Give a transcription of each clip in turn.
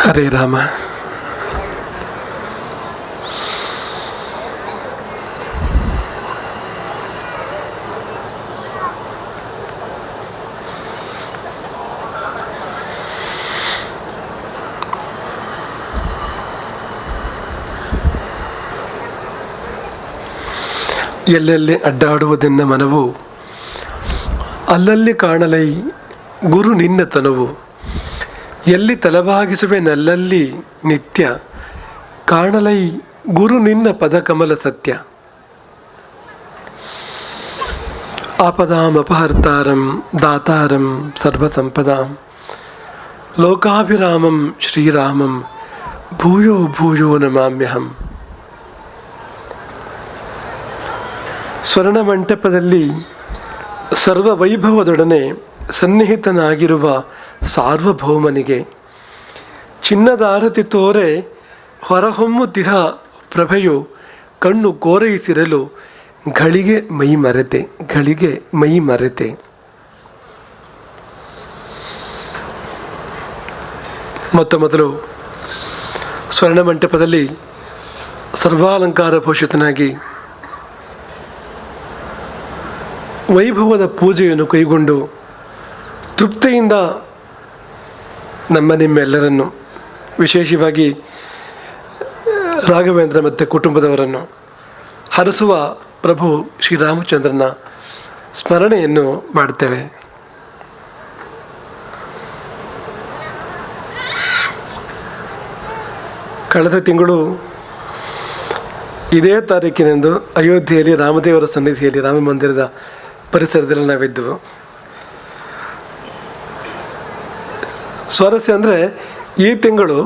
ಹರೇ ರಾಮ. ಎಲ್ಲೆಲ್ಲಿ ಅಡ್ಡಾಡುವುದೆನ್ನ ಮನವು ಅಲ್ಲಲ್ಲಿ ಕಾಣಲೈ ಗುರು ನಿನ್ನ ತನುವು ಎಲ್ಲಿ ತಲಭಾಗಿಸುವೆ ನಲ್ಲಲ್ಲಿ ನಿತ್ಯ, ಕಾಣಲೈ ಗುರು ನಿನ್ನ ಪದಕಮಲ ಸತ್ಯ. ಆಪದಾಂ ಅಪಹರ್ತಾರಂ ದಾತಾರಂ ಸರ್ವಸಂಪದಾಂ. ಲೋಕಾಭಿರಾಮಂ ಶ್ರೀರಾಮಂ ಭೂಯೋ ಭೂಯೋ ನಮಾಮ್ಯಹಂ. ಸ್ವರ್ಣ ಮಂಟಪದಲ್ಲಿ ಸರ್ವ ವೈಭವದೊಡನೆ ಸನ್ನಿಹಿತನಾಗಿರುವ ಸಾರ್ವಭೌಮನಿಗೆ ಚಿನ್ನದ ಆರತಿ ತೋರೆ ಹೊರಹೊಮ್ಮುತಿಹ ಪ್ರಭೆಯು ಕಣ್ಣು ಕೋರೈಸಿರಲು ಗಳಿಗೆ ಮೈ ಮರೆತೆ ಗಳಿಗೆ ಮೈ ಮರೆತೆ. ಮೊತ್ತ ಮೊದಲು ಸ್ವರ್ಣ ಮಂಟಪದಲ್ಲಿ ಸರ್ವಾಲಂಕಾರ ಭೂಷಿತನಾಗಿ ವೈಭವದ ಪೂಜೆಯನ್ನು ಕೈಗೊಂಡು ತೃಪ್ತಿಯಿಂದ ನಮ್ಮ ನಿಮ್ಮೆಲ್ಲರನ್ನು, ವಿಶೇಷವಾಗಿ ರಾಘವೇಂದ್ರ ಮತ್ತು ಕುಟುಂಬದವರನ್ನು ಹರಸುವ ಪ್ರಭು ಶ್ರೀರಾಮಚಂದ್ರನ ಸ್ಮರಣೆಯನ್ನು ಮಾಡ್ತೇವೆ. ಕಳೆದ ತಿಂಗಳು ಇದೇ ತಾರೀಕಿನಂದು ಅಯೋಧ್ಯೆಯಲ್ಲಿ ರಾಮದೇವರ ಸನ್ನಿಧಿಯಲ್ಲಿ ರಾಮ ಮಂದಿರದ ಪರಿಸರದಲ್ಲಿ ನಾವಿದ್ದೆವು. ಸ್ವಾರಸ್ಯ ಅಂದರೆ ಈ ತಿಂಗಳು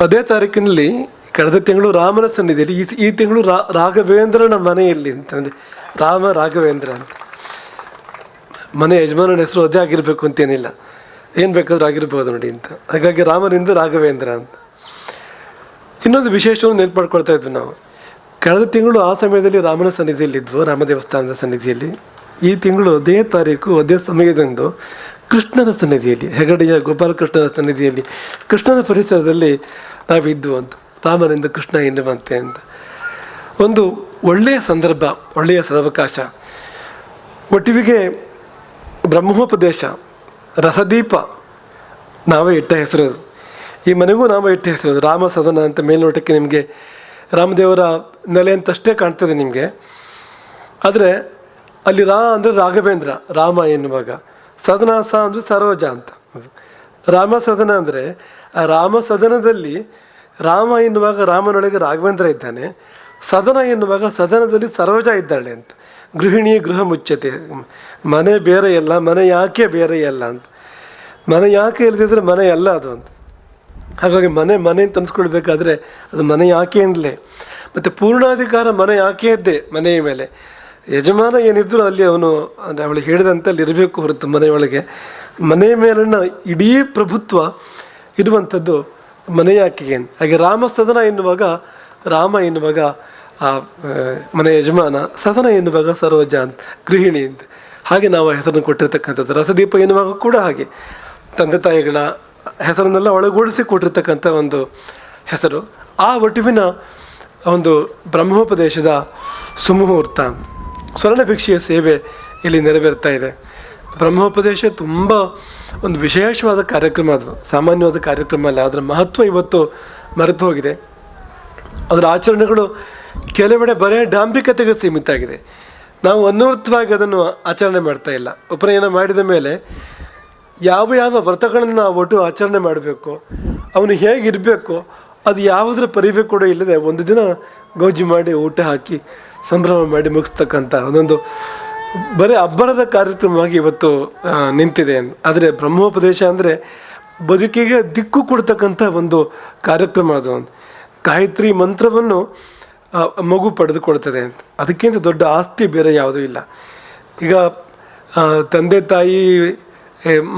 ಅದೇ ತಾರೀಕಿನಲ್ಲಿ ಕಳೆದ ತಿಂಗಳು ರಾಮನ ಸನ್ನಿಧಿಯಲ್ಲಿ ಈ ಈ ತಿಂಗಳು ರಾ ರಾಘವೇಂದ್ರನ ಮನೆಯಲ್ಲಿ ಅಂತಂದರೆ ರಾಮ ರಾಘವೇಂದ್ರ ಅಂತ. ಮನೆ ಯಜಮಾನನ ಹೆಸರು ಅದೇ ಆಗಿರಬೇಕು ಅಂತೇನಿಲ್ಲ ಏನು ಬೇಕಾದರೂ ಆಗಿರ್ಬೋದು ನೋಡಿ ಅಂತ. ಹಾಗಾಗಿ ರಾಮನಿಂದ ರಾಘವೇಂದ್ರ ಅಂತ. ಇನ್ನೊಂದು ವಿಶೇಷವನ್ನು ನೆನಪು ಮಾಡ್ಕೊಳ್ತಾ ಇದ್ವಿ ನಾವು. ಕಳೆದ ತಿಂಗಳು ಆ ಸಮಯದಲ್ಲಿ ರಾಮನ ಸನ್ನಿಧಿಯಲ್ಲಿದ್ವು, ರಾಮ ದೇವಸ್ಥಾನದ ಸನ್ನಿಧಿಯಲ್ಲಿ. ಈ ತಿಂಗಳು ಅದೇ ತಾರೀಕು, ಅದೇ ಸಮಯದಂದು ಕೃಷ್ಣನ ಸನ್ನಿಧಿಯಲ್ಲಿ, ಹೆಗಡೆಯ ಗೋಪಾಲಕೃಷ್ಣನ ಸನ್ನಿಧಿಯಲ್ಲಿ, ಕೃಷ್ಣನ ಪರಿಸರದಲ್ಲಿ ನಾವಿದ್ದು ಅಂತ, ರಾಮನಿಂದ ಕೃಷ್ಣ ಎನ್ನುವಂತೆ ಅಂತ. ಒಂದು ಒಳ್ಳೆಯ ಸಂದರ್ಭ, ಒಳ್ಳೆಯ ಸದವಕಾಶ. ಒಟ್ಟಿವಿಗೆ ಬ್ರಹ್ಮೋಪದೇಶ, ರಸದೀಪ, ನಾವೇ ಇಟ್ಟ ಹೆಸರು. ಈ ಮನೆಗೂ ನಾವೇ ಇಟ್ಟ ಹೆಸರು ರಾಮ ಸದನ ಅಂತ ಮೇಲ್ನೋಟಕ್ಕೆ ನಿಮಗೆ ರಾಮದೇವರ ನೆಲೆ ಅಂತಷ್ಟೇ ಕಾಣ್ತದೆ ನಿಮಗೆ. ಆದರೆ ಅಲ್ಲಿ ರಾ ಅಂದರೆ ರಾಘವೇಂದ್ರ, ರಾಮ ಎನ್ನುವಾಗ. ಸದನ ಸ ಅಂದರೆ ಸರೋಜ ಅಂತ. ರಾಮ ಸದನ ಅಂದರೆ, ಆ ರಾಮ ಸದನದಲ್ಲಿ ರಾಮ ಎನ್ನುವಾಗ ರಾಮನೊಳಗೆ ರಾಘವೇಂದ್ರ ಇದ್ದಾನೆ, ಸದನ ಎನ್ನುವಾಗ ಸದನದಲ್ಲಿ ಸರೋಜ ಇದ್ದಾಳೆ ಅಂತ. ಗೃಹಿಣಿ ಗೃಹ ಮುಚ್ಚತೆ ಮನೆ ಬೇರೆ ಎಲ್ಲ ಮನೆ ಯಾಕೆ ಬೇರೆ ಅಲ್ಲ ಅಂತ. ಮನೆ ಯಾಕೆ ಇಲ್ಲದಿದ್ರೆ ಮನೆ ಅಲ್ಲ ಅದು ಅಂತ. ಹಾಗಾಗಿ ಮನೆ ಮನೆ ಅಂತ ಅದು ಮನೆ ಯಾಕೆ ಅಂದಲೇ. ಮತ್ತು ಪೂರ್ಣಾಧಿಕಾರ ಮನೆ ಯಾಕೆ ಇದ್ದೆ ಮನೆಯ ಮೇಲೆ? ಯಜಮಾನ ಏನಿದ್ರು ಅಲ್ಲಿ ಅವನು ಅಂದರೆ ಅವಳು ಹೇಳಿದಂತೆ ಅಲ್ಲಿ ಇರಬೇಕು ಹೊರತು ಮನೆಯೊಳಗೆ ಮನೆಯ ಮೇಲಿನ ಇಡೀ ಪ್ರಭುತ್ವ ಇರುವಂಥದ್ದು ಮನೆ ಯಾಕೆಗೆ ಅಂತ ಹಾಗೆ ರಾಮ ಸದನ ಎನ್ನುವಾಗ ರಾಮ ಎನ್ನುವಾಗ ಆ ಆ, ಮನೆ ಯಜಮಾನ ಸದನ ಎನ್ನುವಾಗ ಸರೋಜ ಅಂತ ಗೃಹಿಣಿ ಅಂತ. ಹಾಗೆ ನಾವು ಹೆಸರನ್ನು ಕೊಟ್ಟಿರ್ತಕ್ಕಂಥದ್ದು. ರಸದೀಪ ಎನ್ನುವಾಗ ಕೂಡ ಹಾಗೆ. ತಂದೆ ತಾಯಿಗಳ ಹೆಸರನ್ನೆಲ್ಲ ಒಳಗೂಡಿಸಿ ಕೊಟ್ಟಿರ್ತಕ್ಕಂಥ ಒಂದು ಹೆಸರು. ಆ ಒಟುವಿನ ಒಂದು ಬ್ರಹ್ಮೋಪದೇಶದ ಸುಮುಹೂರ್ತ. ಸ್ವರ್ಣ ಭಿಕ್ಷೆಯ ಸೇವೆ ಇಲ್ಲಿ ನೆರವೇರ್ತಾ ಇದೆ. ಬ್ರಹ್ಮೋಪದೇಶ ತುಂಬ ಒಂದು ವಿಶೇಷವಾದ ಕಾರ್ಯಕ್ರಮ ಅದು. ಸಾಮಾನ್ಯವಾದ ಕಾರ್ಯಕ್ರಮ ಅಲ್ಲ, ಅದರ ಮಹತ್ವ ಇವತ್ತು ಮರೆತು ಹೋಗಿದೆ. ಅದರ ಆಚರಣೆಗಳು ಕೆಲವೆಡೆ ಬರೇ ಡಾಂಬಿಕತೆಗೆ ಸೀಮಿತ ಆಗಿದೆ. ನಾವು ಅನುವೃತ್ತವಾಗಿ ಅದನ್ನು ಆಚರಣೆ ಮಾಡ್ತಾ ಇಲ್ಲ. ಉಪನಯನ ಮಾಡಿದ ಮೇಲೆ ಯಾವ ಯಾವ ವ್ರತಗಳನ್ನು ನಾವು ಒಟ್ಟು ಆಚರಣೆ ಮಾಡಬೇಕು, ಅವನು ಹೇಗಿರಬೇಕು, ಅದು ಯಾವುದರ ಪರಿವೆ ಕೂಡ ಇಲ್ಲದೆ ಒಂದು ದಿನ ಗೌಜಿ ಮಾಡಿ ಊಟ ಹಾಕಿ ಸಂಭ್ರಮ ಮಾಡಿ ಮುಗಿಸ್ತಕ್ಕಂಥ ಒಂದೊಂದು ಬರೀ ಅಬ್ಬರದ ಕಾರ್ಯಕ್ರಮವಾಗಿ ಇವತ್ತು ನಿಂತಿದೆ. ಆದರೆ ಬ್ರಹ್ಮೋಪದೇಶ ಅಂದರೆ ಬದುಕಿಗೆ ದಿಕ್ಕು ಕೊಡ್ತಕ್ಕಂಥ ಒಂದು ಕಾರ್ಯಕ್ರಮ ಅದು. ಗಾಯತ್ರಿ ಮಂತ್ರವನ್ನು ಮಗು ಪಡೆದುಕೊಳ್ತದೆ ಅಂತ. ಅದಕ್ಕಿಂತ ದೊಡ್ಡ ಆಸ್ತಿ ಬೇರೆ ಯಾವುದೂ ಇಲ್ಲ. ಈಗ ತಂದೆ ತಾಯಿ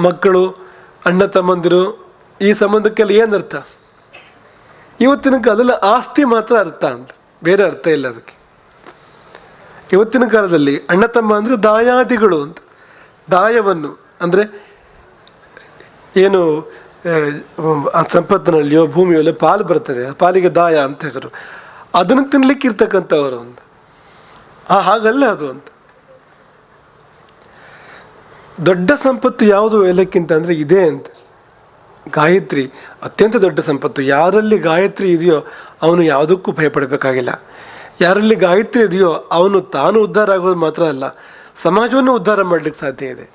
ಮಕ್ಕಳು, ಅಣ್ಣ ತಮ್ಮಂದಿರು, ಈ ಸಂಬಂಧಕ್ಕೆಲ್ಲ ಏನು ಅರ್ಥ ಇವತ್ತಿನ ಕಾಲದಲ್ಲಿ ಆಸ್ತಿ ಮಾತ್ರ ಅರ್ಥ ಅಂತ. ಬೇರೆ ಅರ್ಥ ಇಲ್ಲ ಅದಕ್ಕೆ. ಇವತ್ತಿನ ಕಾಲದಲ್ಲಿ ಅಣ್ಣ ತಮ್ಮ ಅಂದರೆ ದಾಯಾದಿಗಳು ಅಂತ. ದಾಯವನ್ನು ಅಂದರೆ ಏನು, ಆ ಸಂಪತ್ತಿನಲ್ಲಿಯೋ ಭೂಮಿಯಲ್ಲೋ ಪಾಲು ಬರ್ತದೆ. ಆ ಪಾಲಿಗೆ ದಾಯ ಅಂತ ಹೆಸರು. ಅದನ್ನು ತಿನ್ಲಿಕ್ಕೆ ಇರ್ತಕ್ಕಂಥವರು ಅಂತ. ಆ, ಹಾಗಲ್ಲ ಅದು ಅಂತ. ದೊಡ್ಡ ಸಂಪತ್ತು ಯಾವುದು ಎಲ್ಲಕ್ಕಿಂತ ಅಂದರೆ ಇದೆ ಅಂತ. ಗಾಯತ್ರಿ, ಅತ್ಯಂತ ದೊಡ್ಡ ಸಂಪತ್ತು. ಯಾರಲ್ಲಿ ಗಾಯತ್ರಿ ಇದೆಯೋ ಅವನು ಯಾವುದಕ್ಕೂ ಭಯಪಡಬೇಕಾಗಿಲ್ಲ. ಯಾರಲ್ಲಿ ಗಾಯತ್ರಿ ಇದೆಯೋ ಅವನು ತಾನು ಉದ್ಧಾರ ಆಗೋದು ಮಾತ್ರ ಅಲ್ಲ, ಸಮಾಜವನ್ನು ಉದ್ಧಾರ ಮಾಡಲಿಕ್ಕೆ ಸಾಧ್ಯ ಇದೆ.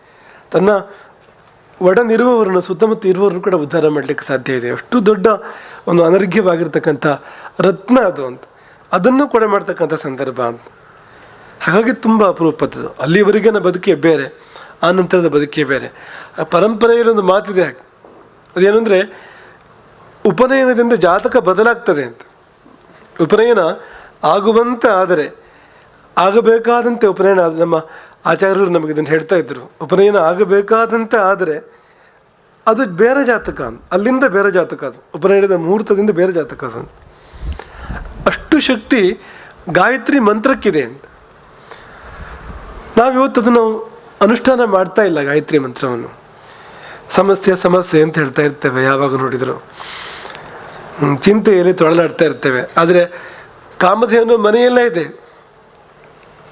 ತನ್ನ ಒಡನಿರುವವರನ್ನು, ಸುತ್ತಮುತ್ತ ಇರುವವರನ್ನು ಕೂಡ ಉದ್ಧಾರ ಮಾಡಲಿಕ್ಕೆ ಸಾಧ್ಯ ಇದೆ. ಅಷ್ಟು ದೊಡ್ಡ ಒಂದು ಅನರ್ಘ್ಯವಾಗಿರ್ತಕ್ಕಂಥ ರತ್ನ ಅದು ಅಂತ. ಅದನ್ನು ಕೂಡ ಮಾಡ್ತಕ್ಕಂಥ ಸಂದರ್ಭ ಅಂತ. ಹಾಗಾಗಿ ತುಂಬ ಅಪರೂಪದ್ದು ಅಲ್ಲಿವರೆಗಿನ ಬದುಕೇ ಬೇರೆ, ಆ ನಂತರದ ಬದುಕೇ ಬೇರೆ. ಆ ಪರಂಪರೆಯಲ್ಲಿ ಒಂದು ಮಾತಿದೆ ಹಾಗೆ. ಅಂದರೆ ಉಪನಯನದಿಂದ ಜಾತಕ ಬದಲಾಗ್ತದೆ ಅಂತ. ಉಪನಯನ ಆಗುವಂತೆ ಆದರೆ ಆಗಬೇಕಾದಂತೆ ಉಪನಯನ ನಮ್ಮ ಆಚಾರ್ಯರು ನಮಗೆ ಇದನ್ನು ಹೇಳ್ತಾ ಇದ್ದರು ಉಪನಯನ ಆಗಬೇಕಾದಂತೆ ಆದರೆ ಅದು ಬೇರೆ ಜಾತಕ ಅಂತ. ಅಲ್ಲಿಂದ ಬೇರೆ ಜಾತಕ ಅದು. ಉಪನಯನದ ಮುಹೂರ್ತದಿಂದ ಬೇರೆ ಜಾತಕ ಅದು ಅಷ್ಟು ಶಕ್ತಿ ಗಾಯತ್ರಿ ಮಂತ್ರಕ್ಕಿದೆ ಅಂತ. ನಾವಿವತ್ತು ಅದನ್ನು ಅನುಷ್ಠಾನ ಮಾಡ್ತಾ ಇಲ್ಲ ಗಾಯತ್ರಿ ಮಂತ್ರವನ್ನು. ಸಮಸ್ಯೆ ಸಮಸ್ಯೆ ಅಂತ ಹೇಳ್ತಾ ಇರ್ತೇವೆ, ಯಾವಾಗ ನೋಡಿದ್ರು. ಚಿಂತೆಯಲ್ಲಿ ತೊಳಲಾಡ್ತಾ ಇರ್ತೇವೆ. ಆದರೆ ಕಾಮಧೇನು ಮನೆಯಲ್ಲೇ ಇದೆ.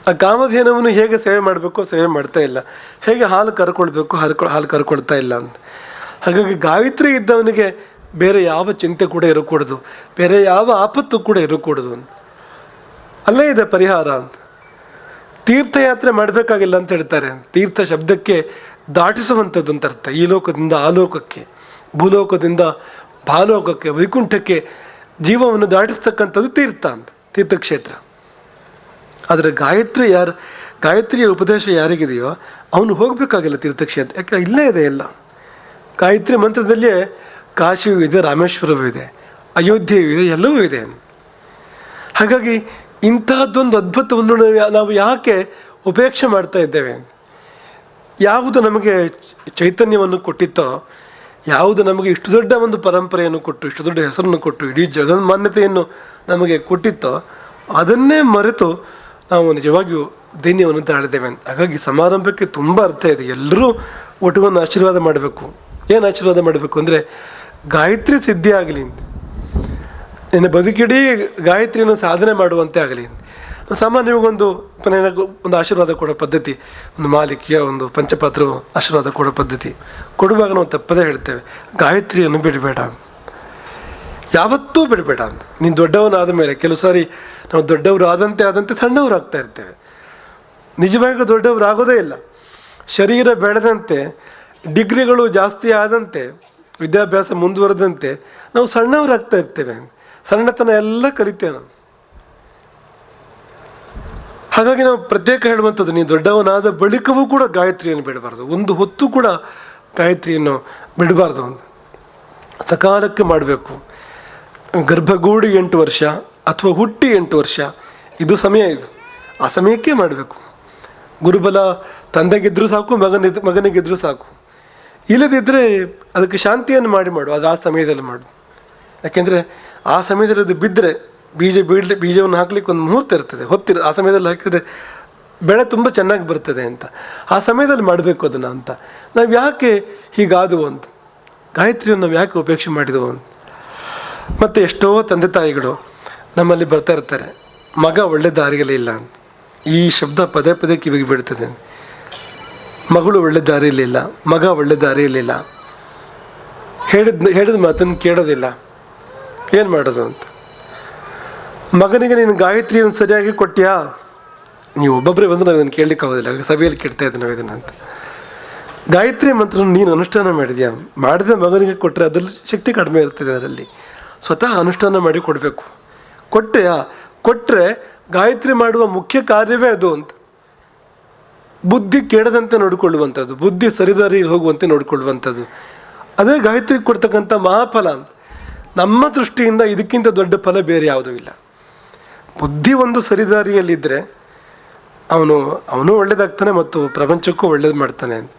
ಆ ಕಾಮಧೇನವನ್ನು ಹೇಗೆ ಸೇವೆ ಮಾಡಬೇಕು ಸೇವೆ ಮಾಡ್ತಾ ಇಲ್ಲ. ಹೇಗೆ ಹಾಲು ಕರ್ಕೊಳ್ಬೇಕು ಹಾಲು ಹಾಲು ಕರ್ಕೊಳ್ತಾ ಇಲ್ಲ ಅಂತ. ಹಾಗಾಗಿ ಗಾಯತ್ರಿ ಇದ್ದವನಿಗೆ ಬೇರೆ ಯಾವ ಚಿಂತೆ ಕೂಡ ಇರಕೂಡದು. ಬೇರೆ ಯಾವ ಆಪತ್ತು ಕೂಡ ಇರಕೂಡದು ಅಂತ. ಅಲ್ಲೇ ಇದೆ ಪರಿಹಾರ ಅಂತ. ತೀರ್ಥಯಾತ್ರೆ ಮಾಡಬೇಕಾಗಿಲ್ಲ ಅಂತ ಹೇಳ್ತಾರೆ. ತೀರ್ಥ ಶಬ್ದಕ್ಕೆ ದಾಟಿಸುವಂಥದ್ದು ಅಂತ ಅರ್ಥ. ಈ ಲೋಕದಿಂದ ಆ ಲೋಕಕ್ಕೆ, ಭೂಲೋಕದಿಂದ ಭಾಲೋಕಕ್ಕೆ, ವೈಕುಂಠಕ್ಕೆ ಜೀವವನ್ನು ದಾಟಿಸ್ತಕ್ಕಂಥದ್ದು ತೀರ್ಥ ಅಂತ. ತೀರ್ಥಕ್ಷೇತ್ರ. ಆದರೆ ಗಾಯತ್ರಿ ಯಾರು, ಗಾಯತ್ರಿಯ ಉಪದೇಶ ಯಾರಿಗಿದೆಯೋ ಅವನು ಹೋಗಬೇಕಾಗಿಲ್ಲ ತೀರ್ಥಕ್ಷೇತ್ರ. ಯಾಕೆ, ಇಲ್ಲೇ ಇದೆ ಎಲ್ಲ. ಗಾಯತ್ರಿ ಮಂತ್ರದಲ್ಲಿಯೇ ಕಾಶಿಯೂ ಇದೆ, ರಾಮೇಶ್ವರವೂ ಇದೆ, ಅಯೋಧ್ಯೆಯೂ ಇದೆ, ಎಲ್ಲವೂ ಇದೆ. ಹಾಗಾಗಿ ಇಂತಹದ್ದೊಂದು ಅದ್ಭುತವನ್ನು ನಾವು ಯಾಕೆ ಉಪೇಕ್ಷೆ ಮಾಡ್ತಾ ಇದ್ದೇವೆ? ಯಾವುದು ನಮಗೆ ಚೈತನ್ಯವನ್ನು ಕೊಟ್ಟಿತ್ತೋ ಯಾವುದು ನಮಗೆ ಇಷ್ಟು ದೊಡ್ಡ ಒಂದು ಪರಂಪರೆಯನ್ನು ಕೊಟ್ಟು, ಇಷ್ಟು ದೊಡ್ಡ ಹೆಸರನ್ನು ಕೊಟ್ಟು, ಇಡೀ ಜಗನ್ಮಾನ್ಯತೆಯನ್ನು ನಮಗೆ ಕೊಟ್ಟಿತ್ತೋ, ಅದನ್ನೇ ಮರೆತು ನಾವು ನಿಜವಾಗಿಯೂ ದೈನ್ಯವನ್ನು ತಾಳಿದ್ದೇವೆ ಹಾಗಾಗಿ ಸಮಾರಂಭಕ್ಕೆ ತುಂಬ ಅರ್ಥ ಇದೆ. ಎಲ್ಲರೂ ಒಟ್ಟುವನ್ನು ಆಶೀರ್ವಾದ ಮಾಡಬೇಕು. ಏನು ಆಶೀರ್ವಾದ ಮಾಡಬೇಕು ಅಂದರೆ, ಗಾಯತ್ರಿ ಸಿದ್ಧಿ ಆಗಲಿ ಅಂತ. ನಿನ್ನ ಬದುಕಿಡೀ ಗಾಯತ್ರಿಯನ್ನು ಸಾಧನೆ ಮಾಡುವಂತೆ ಆಗಲಿ ಸಾಮಾನ್ಯವಾಗಿ ಒಂದು ಒಂದು ಆಶೀರ್ವಾದ ಕೊಡೋ ಪದ್ಧತಿ, ಒಂದು ಮಾಲಿಕೆಯ ಒಂದು ಪಂಚಪಾತ್ರ ಆಶೀರ್ವಾದ ಕೊಡೋ ಪದ್ಧತಿ. ಕೊಡುವಾಗ ನಾವು ತಪ್ಪದೇ ಹೇಳ್ತೇವೆ. ಗಾಯತ್ರಿಯನ್ನು ಬಿಡಬೇಡ ಯಾವತ್ತೂ ಬಿಡಬೇಡ ಅಂತ. ನೀನು ದೊಡ್ಡವನಾದ ಮೇಲೆ ಕೆಲವು ಸಾರಿ ನಾವು ದೊಡ್ಡವರು ಆದಂತೆ ಆದಂತೆ ಸಣ್ಣವರು ಆಗ್ತಾ ಇರ್ತೇವೆ. ನಿಜವಾಗಿ ದೊಡ್ಡವರು ಆಗೋದೇ ಇಲ್ಲ. ಶರೀರ ಬೆಳೆದಂತೆ, ಡಿಗ್ರಿಗಳು ಜಾಸ್ತಿ ಆದಂತೆ, ವಿದ್ಯಾಭ್ಯಾಸ ಮುಂದುವರೆದಂತೆ ನಾವು ಸಣ್ಣವರಾಗ್ತಾ ಇರ್ತೇವೆ ಸಣ್ಣತನ ಎಲ್ಲ ಕಲಿತೇವೆ ನಾವು. ಹಾಗಾಗಿ ನಾವು ಪ್ರತ್ಯೇಕ ಹೇಳುವಂಥದ್ದು ನೀನು ದೊಡ್ಡವನಾದ ಬಳಿಕವೂ ಕೂಡ ಗಾಯತ್ರಿಯನ್ನು ಬಿಡಬಾರ್ದು. ಒಂದು ಹೊತ್ತು ಕೂಡ ಗಾಯತ್ರಿಯನ್ನು ಬಿಡಬಾರ್ದು. ಅಂತ ಸಕಾಲಕ್ಕೆ ಮಾಡಬೇಕು. ಗರ್ಭಗೂಡಿ ಎಂಟು ವರ್ಷ ಅಥವಾ ಹುಟ್ಟಿ ಎಂಟು ವರ್ಷ, ಇದು ಸಮಯ ಇದು. ಆ ಸಮಯಕ್ಕೆ ಮಾಡಬೇಕು. ಗುರುಬಲ ತಂದೆಗಿದ್ರೂ ಸಾಕು, ಮಗನಿದ್ ಮಗನಿಗಿದ್ದರೂ ಸಾಕು. ಇಲ್ಲದಿದ್ದರೆ ಅದಕ್ಕೆ ಶಾಂತಿಯನ್ನು ಮಾಡಿ ಮಾಡು. ಅದು ಆ ಸಮಯದಲ್ಲಿ ಮಾಡು. ಯಾಕೆಂದರೆ ಆ ಸಮಯದಲ್ಲಿ ಅದು ಬಿದ್ದರೆ ಬೀಜ ಬೀಳಲಿ ಬೀಜವನ್ನು ಹಾಕ್ಲಿಕ್ಕೆ ಒಂದು ಮುಹೂರ್ತ ಇರ್ತದೆ. ಹೊತ್ತಿರ ಆ ಸಮಯದಲ್ಲಿ ಹಾಕಿದರೆ ಬೆಳೆ ತುಂಬ ಚೆನ್ನಾಗಿ ಬರ್ತದೆ ಅಂತ. ಆ ಸಮಯದಲ್ಲಿ ಮಾಡಬೇಕು ಅದನ್ನು ಅಂತ. ನಾವು ಯಾಕೆ ಹೀಗಾದವು ಅಂತ? ಗಾಯತ್ರಿಯನ್ನು ನಾವು ಯಾಕೆ ಉಪೇಕ್ಷೆ ಮಾಡಿದವು ಅಂತ? ಮತ್ತು ಎಷ್ಟೋ ತಂದೆ ತಾಯಿಗಳು ನಮ್ಮಲ್ಲಿ ಬರ್ತಾ ಇರ್ತಾರೆ. ಮಗ ಒಳ್ಳೆ ದಾರಿಯಲ್ಲಿ ಇಲ್ಲ ಅಂತ. ಈ ಶಬ್ದ ಪದೇ ಪದೇ ಕಿವಿಗೆ ಬೀಳ್ತದೆ. ಮಗಳು ಒಳ್ಳೆ ದಾರಿಯಲ್ಲಿಲ್ಲ ಮಗ ಒಳ್ಳೆ ದಾರಿಯಲ್ಲಿಲ್ಲ ಹೇಳಿದ ಹೇಳಿದ ಮಾತನ್ನು ಕೇಳೋದಿಲ್ಲ. ಏನು ಮಾಡೋದು ಅಂತ? ಮಗನಿಗೆ ನೀನು ಗಾಯತ್ರಿಯನ್ನು ಸರಿಯಾಗಿ ಕೊಟ್ಟಿಯಾ? ನೀವು ಒಬ್ಬೊಬ್ಬರೇ ಬಂದು ನಾವು ಇದನ್ನು ಕೇಳಲಿಕ್ಕೆ ಆಗೋದಿಲ್ಲ ಹಾಗಾಗಿ ಸಭೆಯಲ್ಲಿ ಕೇಳ್ತಾ ಇದ್ದೀನಿ ನಾವು ಇದನ್ನು ಅಂತ. ಗಾಯತ್ರಿ ಮಂತ್ರ ನೀನು ಅನುಷ್ಠಾನ ಮಾಡಿದ್ಯಾ? ಮಾಡಿದ ಮಗನಿಗೆ ಕೊಟ್ಟರೆ ಅದರಲ್ಲಿ ಶಕ್ತಿ ಕಡಿಮೆ ಇರ್ತದೆ ಅದರಲ್ಲಿ. ಸ್ವತಃ ಅನುಷ್ಠಾನ ಮಾಡಿ ಕೊಡಬೇಕು. ಕೊಟ್ಟೆಯಾ? ಕೊಟ್ಟರೆ ಗಾಯತ್ರಿ ಮಾಡುವ ಮುಖ್ಯ ಕಾರ್ಯವೇ ಅದು ಅಂತ. ಬುದ್ಧಿ ಕೆಡದಂತೆ ನೋಡಿಕೊಳ್ಳುವಂಥದ್ದು, ಬುದ್ಧಿ ಸರಿದಾರಿ ಹೋಗುವಂತೆ ನೋಡಿಕೊಳ್ಳುವಂಥದ್ದು. ಅದೇ ಗಾಯತ್ರಿ ಕೊಡ್ತಕ್ಕಂಥ ಮಹಾಫಲ ನಮ್ಮ ದೃಷ್ಟಿಯಿಂದ ಇದಕ್ಕಿಂತ ದೊಡ್ಡ ಫಲ ಬೇರೆ ಯಾವುದೂ ಇಲ್ಲ. ಬುದ್ಧಿ ಒಂದು ಸರಿದಾರಿಯಲ್ಲಿದ್ದರೆ ಅವನು ಅವನು ಒಳ್ಳೇದಾಗ್ತಾನೆ ಮತ್ತು ಪ್ರಪಂಚಕ್ಕೂ ಒಳ್ಳೇದು ಮಾಡ್ತಾನೆ ಅಂತ.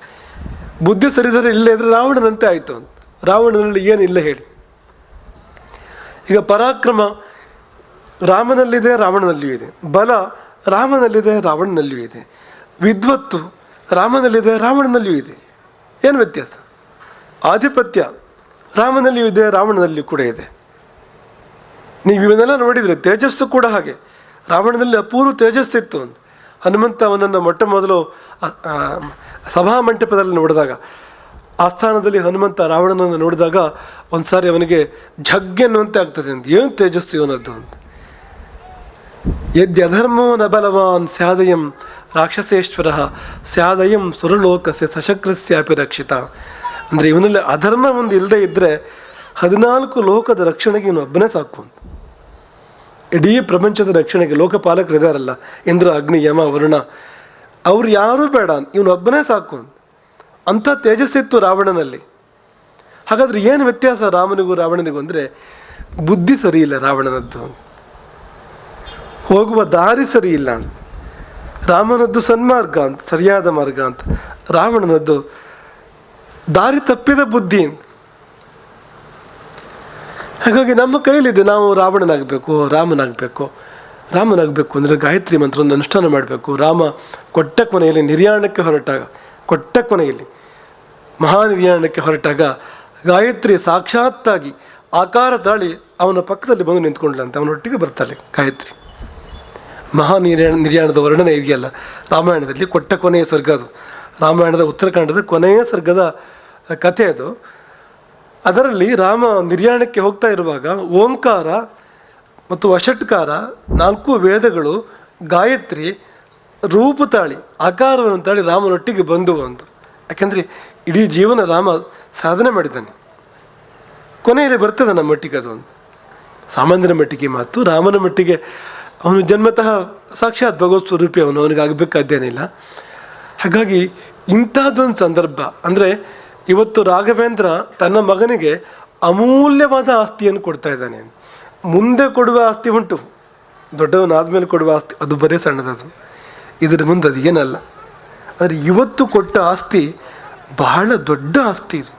ಬುದ್ಧಿ ಸರಿದಾರಿ ಇಲ್ಲೇ ಇದ್ರೆ ರಾವಣನಂತೆ ಆಯಿತು ಅಂತ. ರಾವಣನಲ್ಲಿ ಏನಿಲ್ಲ ಹೇಳಿ. ಈಗ ಪರಾಕ್ರಮ ರಾಮನಲ್ಲಿದೆ, ರಾವಣನಲ್ಲಿಯೂ ಇದೆ. ಬಲ ರಾಮನಲ್ಲಿದೆ, ರಾವಣನಲ್ಲಿಯೂ ಇದೆ. ವಿದ್ವತ್ತು ರಾಮನಲ್ಲಿದೆ, ರಾವಣನಲ್ಲಿಯೂ ಇದೆ. ಏನು ವ್ಯತ್ಯಾಸ? ಆಧಿಪತ್ಯ ರಾಮನಲ್ಲಿಯೂ ಇದೆ ರಾವಣನಲ್ಲಿಯೂ ಕೂಡ ಇದೆ. ನೀವು ಇವನ್ನೆಲ್ಲ ನೋಡಿದರೆ ತೇಜಸ್ಸು ಕೂಡ ಹಾಗೆ. ರಾವಣನಲ್ಲಿ ಅಪೂರ್ವ ತೇಜಸ್ಸಿತ್ತು ಅಂತ ಹನುಮಂತ ಅವನನ್ನು ಮೊಟ್ಟ ಮೊದಲು ಸಭಾ ಮಂಟಪದಲ್ಲಿ ನೋಡಿದಾಗ, ಆಸ್ಥಾನದಲ್ಲಿ ಹನುಮಂತ ರಾವಣನನ್ನು ನೋಡಿದಾಗ ಒಂದ್ಸಾರಿ ಅವನಿಗೆ ಝಗ್ ಎನ್ನುವಂತೆ ಆಗ್ತದೆ ಅಂತ. ಏನು ತೇಜಸ್ಸು, ಇವನದ್ದು ಅಂತ. ಯದ್ಯಧರ್ಮೋ ನ ಬಲವಾನ್ ಸ್ಯಾದಯಂ ರಾಕ್ಷಸೇಶ್ವರ, ಸ್ಯಾದಯಂ ಸುರಲೋಕಸ್ಯ ಸಶಕ್ರಸ್ಯಾಪಿ ರಕ್ಷಿತ. ಅಂದರೆ ಇವನಲ್ಲಿ ಅಧರ್ಮ ಒಂದು ಇಲ್ಲದೆ ಇದ್ದರೆ ಹದಿನಾಲ್ಕು ಲೋಕದ ರಕ್ಷಣೆಗೆ ಇವನು ಒಬ್ಬನೇ ಸಾಕು ಅಂತ. ಇಡೀ ಪ್ರಪಂಚದ ರಕ್ಷಣೆಗೆ ಲೋಕಪಾಲಕರು ಇದಾರಲ್ಲ, ಇಂದ್ರ, ಅಗ್ನಿ, ಯಮ, ವರುಣ, ಅವ್ರು ಯಾರೂ ಬೇಡ ಇವನೊಬ್ಬನೇ ಸಾಕು. ಅಂಥ ತೇಜಸ್ಸಿತ್ತು ರಾವಣನಲ್ಲಿ. ಹಾಗಾದ್ರೆ ಏನು ವ್ಯತ್ಯಾಸ ರಾಮನಿಗೂ ರಾವಣನಿಗೂ ಅಂದರೆ, ಬುದ್ಧಿ ಸರಿ ಇಲ್ಲ ರಾವಣನದ್ದು ಹೋಗುವ ದಾರಿ ಸರಿ ಇಲ್ಲ ಅಂತ. ರಾಮನದ್ದು ಸನ್ಮಾರ್ಗ ಅಂತ, ಸರಿಯಾದ ಮಾರ್ಗ ಅಂತ. ರಾವಣನದ್ದು ದಾರಿ ತಪ್ಪಿದ ಬುದ್ಧಿ ಅಂತ. ಹಾಗಾಗಿ ನಮ್ಮ ಕೈಯಲ್ಲಿದೆ ನಾವು ರಾವಣನಾಗಬೇಕು, ರಾಮನಾಗಬೇಕು. ರಾಮನಾಗಬೇಕು ಅಂದರೆ ಗಾಯತ್ರಿ ಮಂತ್ರವನ್ನು ಅನುಷ್ಠಾನ ಮಾಡಬೇಕು. ರಾಮ ಕೊಟ್ಟ ಕೊನೆಯಲ್ಲಿ ನಿರ್ಯಾಣಕ್ಕೆ ಹೊರಟಾಗ ಕೊಟ್ಟ ಕೊನೆಯಲ್ಲಿ ಮಹಾ ನಿರ್ಯಾಣಕ್ಕೆ ಹೊರಟಾಗ ಗಾಯತ್ರಿ ಸಾಕ್ಷಾತ್ತಾಗಿ ಆಕಾರ ತಾಳಿ ಅವನ ಪಕ್ಕದಲ್ಲಿ ಬಂದು ನಿಂತ್ಕೊಂಡ್ಲಂತೆ. ಅವನೊಟ್ಟಿಗೆ ಬರ್ತಾಳೆ ಗಾಯತ್ರಿ. ಮಹಾ ನಿರ್ಯಾಣ ನಿರ್ಯಾಣದ ವರ್ಣನೆ ಇದೆಯಲ್ಲ? ರಾಮಾಯಣದಲ್ಲಿ ಕೊಟ್ಟ ಕೊನೆಯ ಸರ್ಗ ಅದು. ರಾಮಾಯಣದ ಉತ್ತರಕಾಂಡದ ಕೊನೆಯ ಸರ್ಗದ ಕಥೆ ಅದು. ಅದರಲ್ಲಿ ರಾಮ ನಿರ್ಯಾಣಕ್ಕೆ ಹೋಗ್ತಾ ಇರುವಾಗ ಓಂಕಾರ ಮತ್ತು ವಷಟ್ಕಾರ ನಾಲ್ಕು ವೇದಗಳು, ಗಾಯತ್ರಿ ರೂಪ ತಾಳಿ ಆಕಾರವನ್ನು ತಾಳಿ ರಾಮನೊಟ್ಟಿಗೆ ಬಂದು ಅಂತ. ಯಾಕೆಂದರೆ ಇಡೀ ಜೀವನ ರಾಮ ಸಾಧನೆ ಮಾಡಿದ್ದಾನೆ. ಕೊನೆಯಲ್ಲಿ ಬರ್ತದೆ ನಮ್ಮ ಮಟ್ಟಿಗೆ ಅದೊಂದು ಸಾಮಾನ್ಯರ ಮಟ್ಟಿಗೆ ಮಾತು, ರಾಮನ ಮಟ್ಟಿಗೆ ಅವನು ಜನ್ಮತಃ ಸಾಕ್ಷಾತ್ ಭಗವತ್ ಸ್ವರೂಪಿ, ಅವನು ಅವನಿಗೆ ಆಗಬೇಕಾದ್ದೇನಿಲ್ಲ ಹಾಗಾಗಿ ಇಂಥದ್ದೊಂದು ಸಂದರ್ಭ, ಅಂದರೆ ಇವತ್ತು ರಾಘವೇಂದ್ರ ತನ್ನ ಮಗನಿಗೆ ಅಮೂಲ್ಯವಾದ ಆಸ್ತಿಯನ್ನು ಕೊಡ್ತಾ ಇದ್ದಾನೆ. ಮುಂದೆ ಕೊಡುವ ಆಸ್ತಿ ಉಂಟು. ದೊಡ್ಡವನಾದ್ಮೇಲೆ ಕೊಡುವ ಆಸ್ತಿ, ಅದು ಬರೀ ಸಣ್ಣದದು. ಇದರ ಮುಂದೆ ಅದು ಏನಲ್ಲ. ಆದರೆ ಇವತ್ತು ಕೊಟ್ಟ ಆಸ್ತಿ ಬಹಳ ದೊಡ್ಡ ಆಸ್ತಿ ಇದು.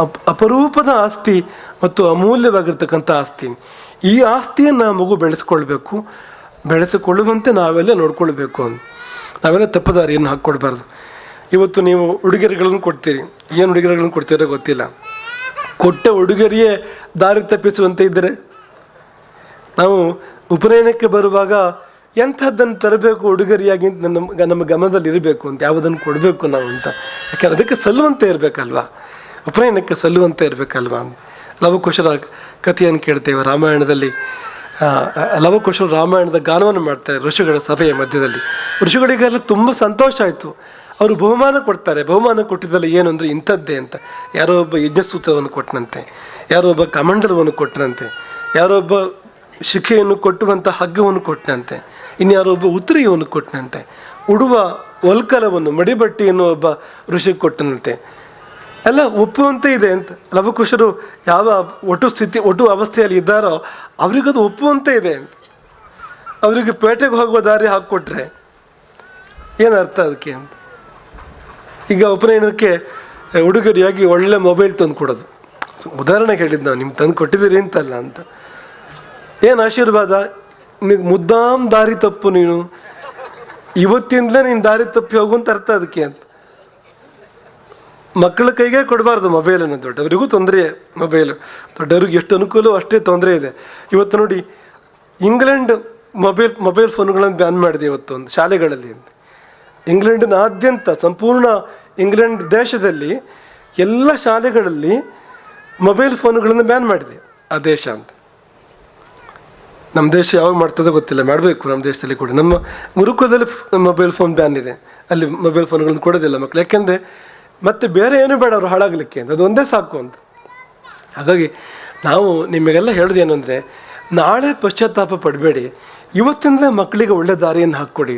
ಅಪ್, ಅಪರೂಪದ ಆಸ್ತಿ ಮತ್ತು ಅಮೂಲ್ಯವಾಗಿರ್ತಕ್ಕಂಥ ಆಸ್ತಿ. ಈ ಆಸ್ತಿಯನ್ನು ಮಗು ಬೆಳೆಸ್ಕೊಳ್ಬೇಕು. ಬೆಳೆಸಿಕೊಳ್ಳುವಂತೆ ನಾವೆಲ್ಲ ನೋಡ್ಕೊಳ್ಬೇಕು ಅಂತ. ನಾವೆಲ್ಲ ತಪ್ಪದಾರಿಯನ್ನು ಹಾಕ್ಕೊಡ್ಬಾರ್ದು ಇವತ್ತು ನೀವು ಉಡುಗೊರೆಗಳನ್ನು ಕೊಡ್ತೀರಿ. ಏನು ಉಡುಗೊರೆಗಳನ್ನು ಕೊಡ್ತೀರೋ ಗೊತ್ತಿಲ್ಲ. ಕೊಟ್ಟ ಉಡುಗೊರೆಯೇ ದಾರಿ ತಪ್ಪಿಸುವಂತೆ ಇದ್ದರೆ ನಾವು ಉಪನಯನಕ್ಕೆ ಬರುವಾಗ ಎಂಥದ್ದನ್ನು ತರಬೇಕು ಉಡುಗೊರೆಯಾಗಿ ನಮ್ಮ ನಮ್ಮ ಗಮನದಲ್ಲಿ ಇರಬೇಕು ಅಂತ, ಯಾವುದನ್ನು ಕೊಡಬೇಕು ನಾವು ಅಂತ. ಯಾಕಂದ್ರೆ ಅದಕ್ಕೆ ಸಲ್ಲುವಂತೆ ಇರಬೇಕಲ್ವಾ? ಉಪನಯನಕ್ಕೆ ಸಲ್ಲುವಂತೆ ಇರಬೇಕಲ್ವಾ? ಅಂತ ಲವಕುಶರ ಕಥೆಯನ್ನು ಕೇಳ್ತೇವೆ ರಾಮಾಯಣದಲ್ಲಿ. ಲವಕುಶರು ರಾಮಾಯಣದ ಗಾನವನ್ನು ಮಾಡ್ತಾರೆ ಋಷಿಗಳ ಸಭೆಯ ಮಧ್ಯದಲ್ಲಿ. ಋಷಿಗಳಿಗೆಲ್ಲ ತುಂಬ ಸಂತೋಷ ಆಯಿತು. ಅವರು ಬಹುಮಾನ ಕೊಡ್ತಾರೆ. ಬಹುಮಾನ ಕೊಟ್ಟಿದ್ದಲ್ಲ ಏನು ಅಂದರೆ ಇಂಥದ್ದೇ ಅಂತ. ಯಾರೋ ಒಬ್ಬ ಯಜ್ಞಸೂತ್ರವನ್ನು ಕೊಟ್ಟನಂತೆ ಯಾರೋ ಒಬ್ಬ ಕಮಂಡಲವನ್ನು ಕೊಟ್ಟನಂತೆ ಯಾರೋ ಒಬ್ಬ ಶಿಖೆಯನ್ನು ಕೊಟ್ಟುವಂಥ ಹಗ್ಗವನ್ನು ಕೊಟ್ಟನಂತೆ ಇನ್ಯಾರೋ ಒಬ್ಬ ಉತ್ತರಿಯನ್ನು ಕೊಟ್ಟನಂತೆ ಉಡುವ ಒಲ್ಕಲವನ್ನು ಮಡಿಬಟ್ಟಿಯನ್ನು ಒಬ್ಬ ಋಷಿಗೆ ಕೊಟ್ಟನಂತೆ ಎಲ್ಲ ಒಪ್ಪುವಂತೆ ಇದೆ ಅಂತ. ಲವಕುಶರು ಯಾವ ಒಟ್ಟು ಸ್ಥಿತಿ, ಒಟ್ಟು ಅವಸ್ಥೆಯಲ್ಲಿ ಇದ್ದಾರೋ ಅವರಿಗದು ಒಪ್ಪುವಂತೆ ಇದೆ ಅಂತ. ಅವರಿಗೆ ಪೇಟೆಗೆ ಹೋಗುವ ದಾರಿ ಹಾಕ್ಕೊಟ್ರೆ ಏನು ಅರ್ಥ ಅದಕ್ಕೆ ಅಂತ? ಈಗ ಉಪನಯನಕ್ಕೆ ಉಡುಗೊರೆಯಾಗಿ ಒಳ್ಳೆ ಮೊಬೈಲ್ ತಂದು ಕೊಡೋದು. ಸೊ, ಉದಾಹರಣೆಗೆ ಹೇಳಿದ್ದು ನಾವು ನಿಮ್ಗೆ ತಂದು ಕೊಟ್ಟಿದ್ದೀರಿ ಅಂತಲ್ಲ ಅಂತ. ಏನು ಆಶೀರ್ವಾದ? ನಿಮಗೆ ಮುದ್ದಾಮ್ ದಾರಿ ತಪ್ಪು ನೀನು. ಇವತ್ತಿಂದಲೇ ನೀನು ದಾರಿ ತಪ್ಪಿ ಹೋಗು ಅಂತ ಅರ್ಥ ಅದಕ್ಕೆ ಅಂತ. ಮಕ್ಕಳ ಕೈಗೆ ಕೊಡಬಾರ್ದು ಮೊಬೈಲನ್ನು ದೊಡ್ಡವರಿಗೂ ತೊಂದರೆ ಮೊಬೈಲ್ ದೊಡ್ಡವ್ರಿಗೆ ಎಷ್ಟು ಅನುಕೂಲ ಅಷ್ಟೇ ತೊಂದರೆ ಇದೆ. ಇವತ್ತು ನೋಡಿ ಇಂಗ್ಲೆಂಡ್ ಮೊಬೈಲ್ ಮೊಬೈಲ್ ಫೋನ್ಗಳನ್ನು ಬ್ಯಾನ್ ಮಾಡಿದೆ ಇವತ್ತು ಒಂದು ಶಾಲೆಗಳಲ್ಲಿ ಇಂಗ್ಲೆಂಡಿನಾದ್ಯಂತ ಸಂಪೂರ್ಣ ಇಂಗ್ಲೆಂಡ್ ದೇಶದಲ್ಲಿ ಎಲ್ಲ ಶಾಲೆಗಳಲ್ಲಿ ಮೊಬೈಲ್ ಫೋನ್ಗಳನ್ನು ಬ್ಯಾನ್ ಮಾಡಿದೆ, ಆ ದೇಶ ಅಂತ. ನಮ್ಮ ದೇಶ ಯಾವಾಗ ಮಾಡ್ತದೋ ಗೊತ್ತಿಲ್ಲ, ಮಾಡಬೇಕು ನಮ್ಮ ದೇಶದಲ್ಲಿ ಕೂಡ. ನಮ್ಮ ಮುರುಕದಲ್ಲಿ ಮೊಬೈಲ್ ಫೋನ್ ಬ್ಯಾನ್ ಇದೆ. ಅಲ್ಲಿ ಮೊಬೈಲ್ ಫೋನ್ಗಳನ್ನು ಕೊಡೋದಿಲ್ಲ ಮಕ್ಕಳು ಯಾಕೆಂದರೆ ಮತ್ತೆ ಬೇರೆ ಏನು ಬೇಡ ಅವರು ಹಾಳಾಗಲಿಕ್ಕೆ ಅಂತ. ಅದು ಒಂದೇ ಸಾಕು ಅಂತ. ಹಾಗಾಗಿ ನಾವು ನಿಮಗೆಲ್ಲ ಹೇಳೋದು ಅಂದರೆ ನಾಳೆ ಪಶ್ಚಾತ್ತಾಪ ಪಡಬೇಡಿ. ಇವತ್ತಿಂದಲೇ ಮಕ್ಕಳಿಗೆ ಒಳ್ಳೆ ದಾರಿಯನ್ನು ಹಾಕ್ಕೊಡಿ.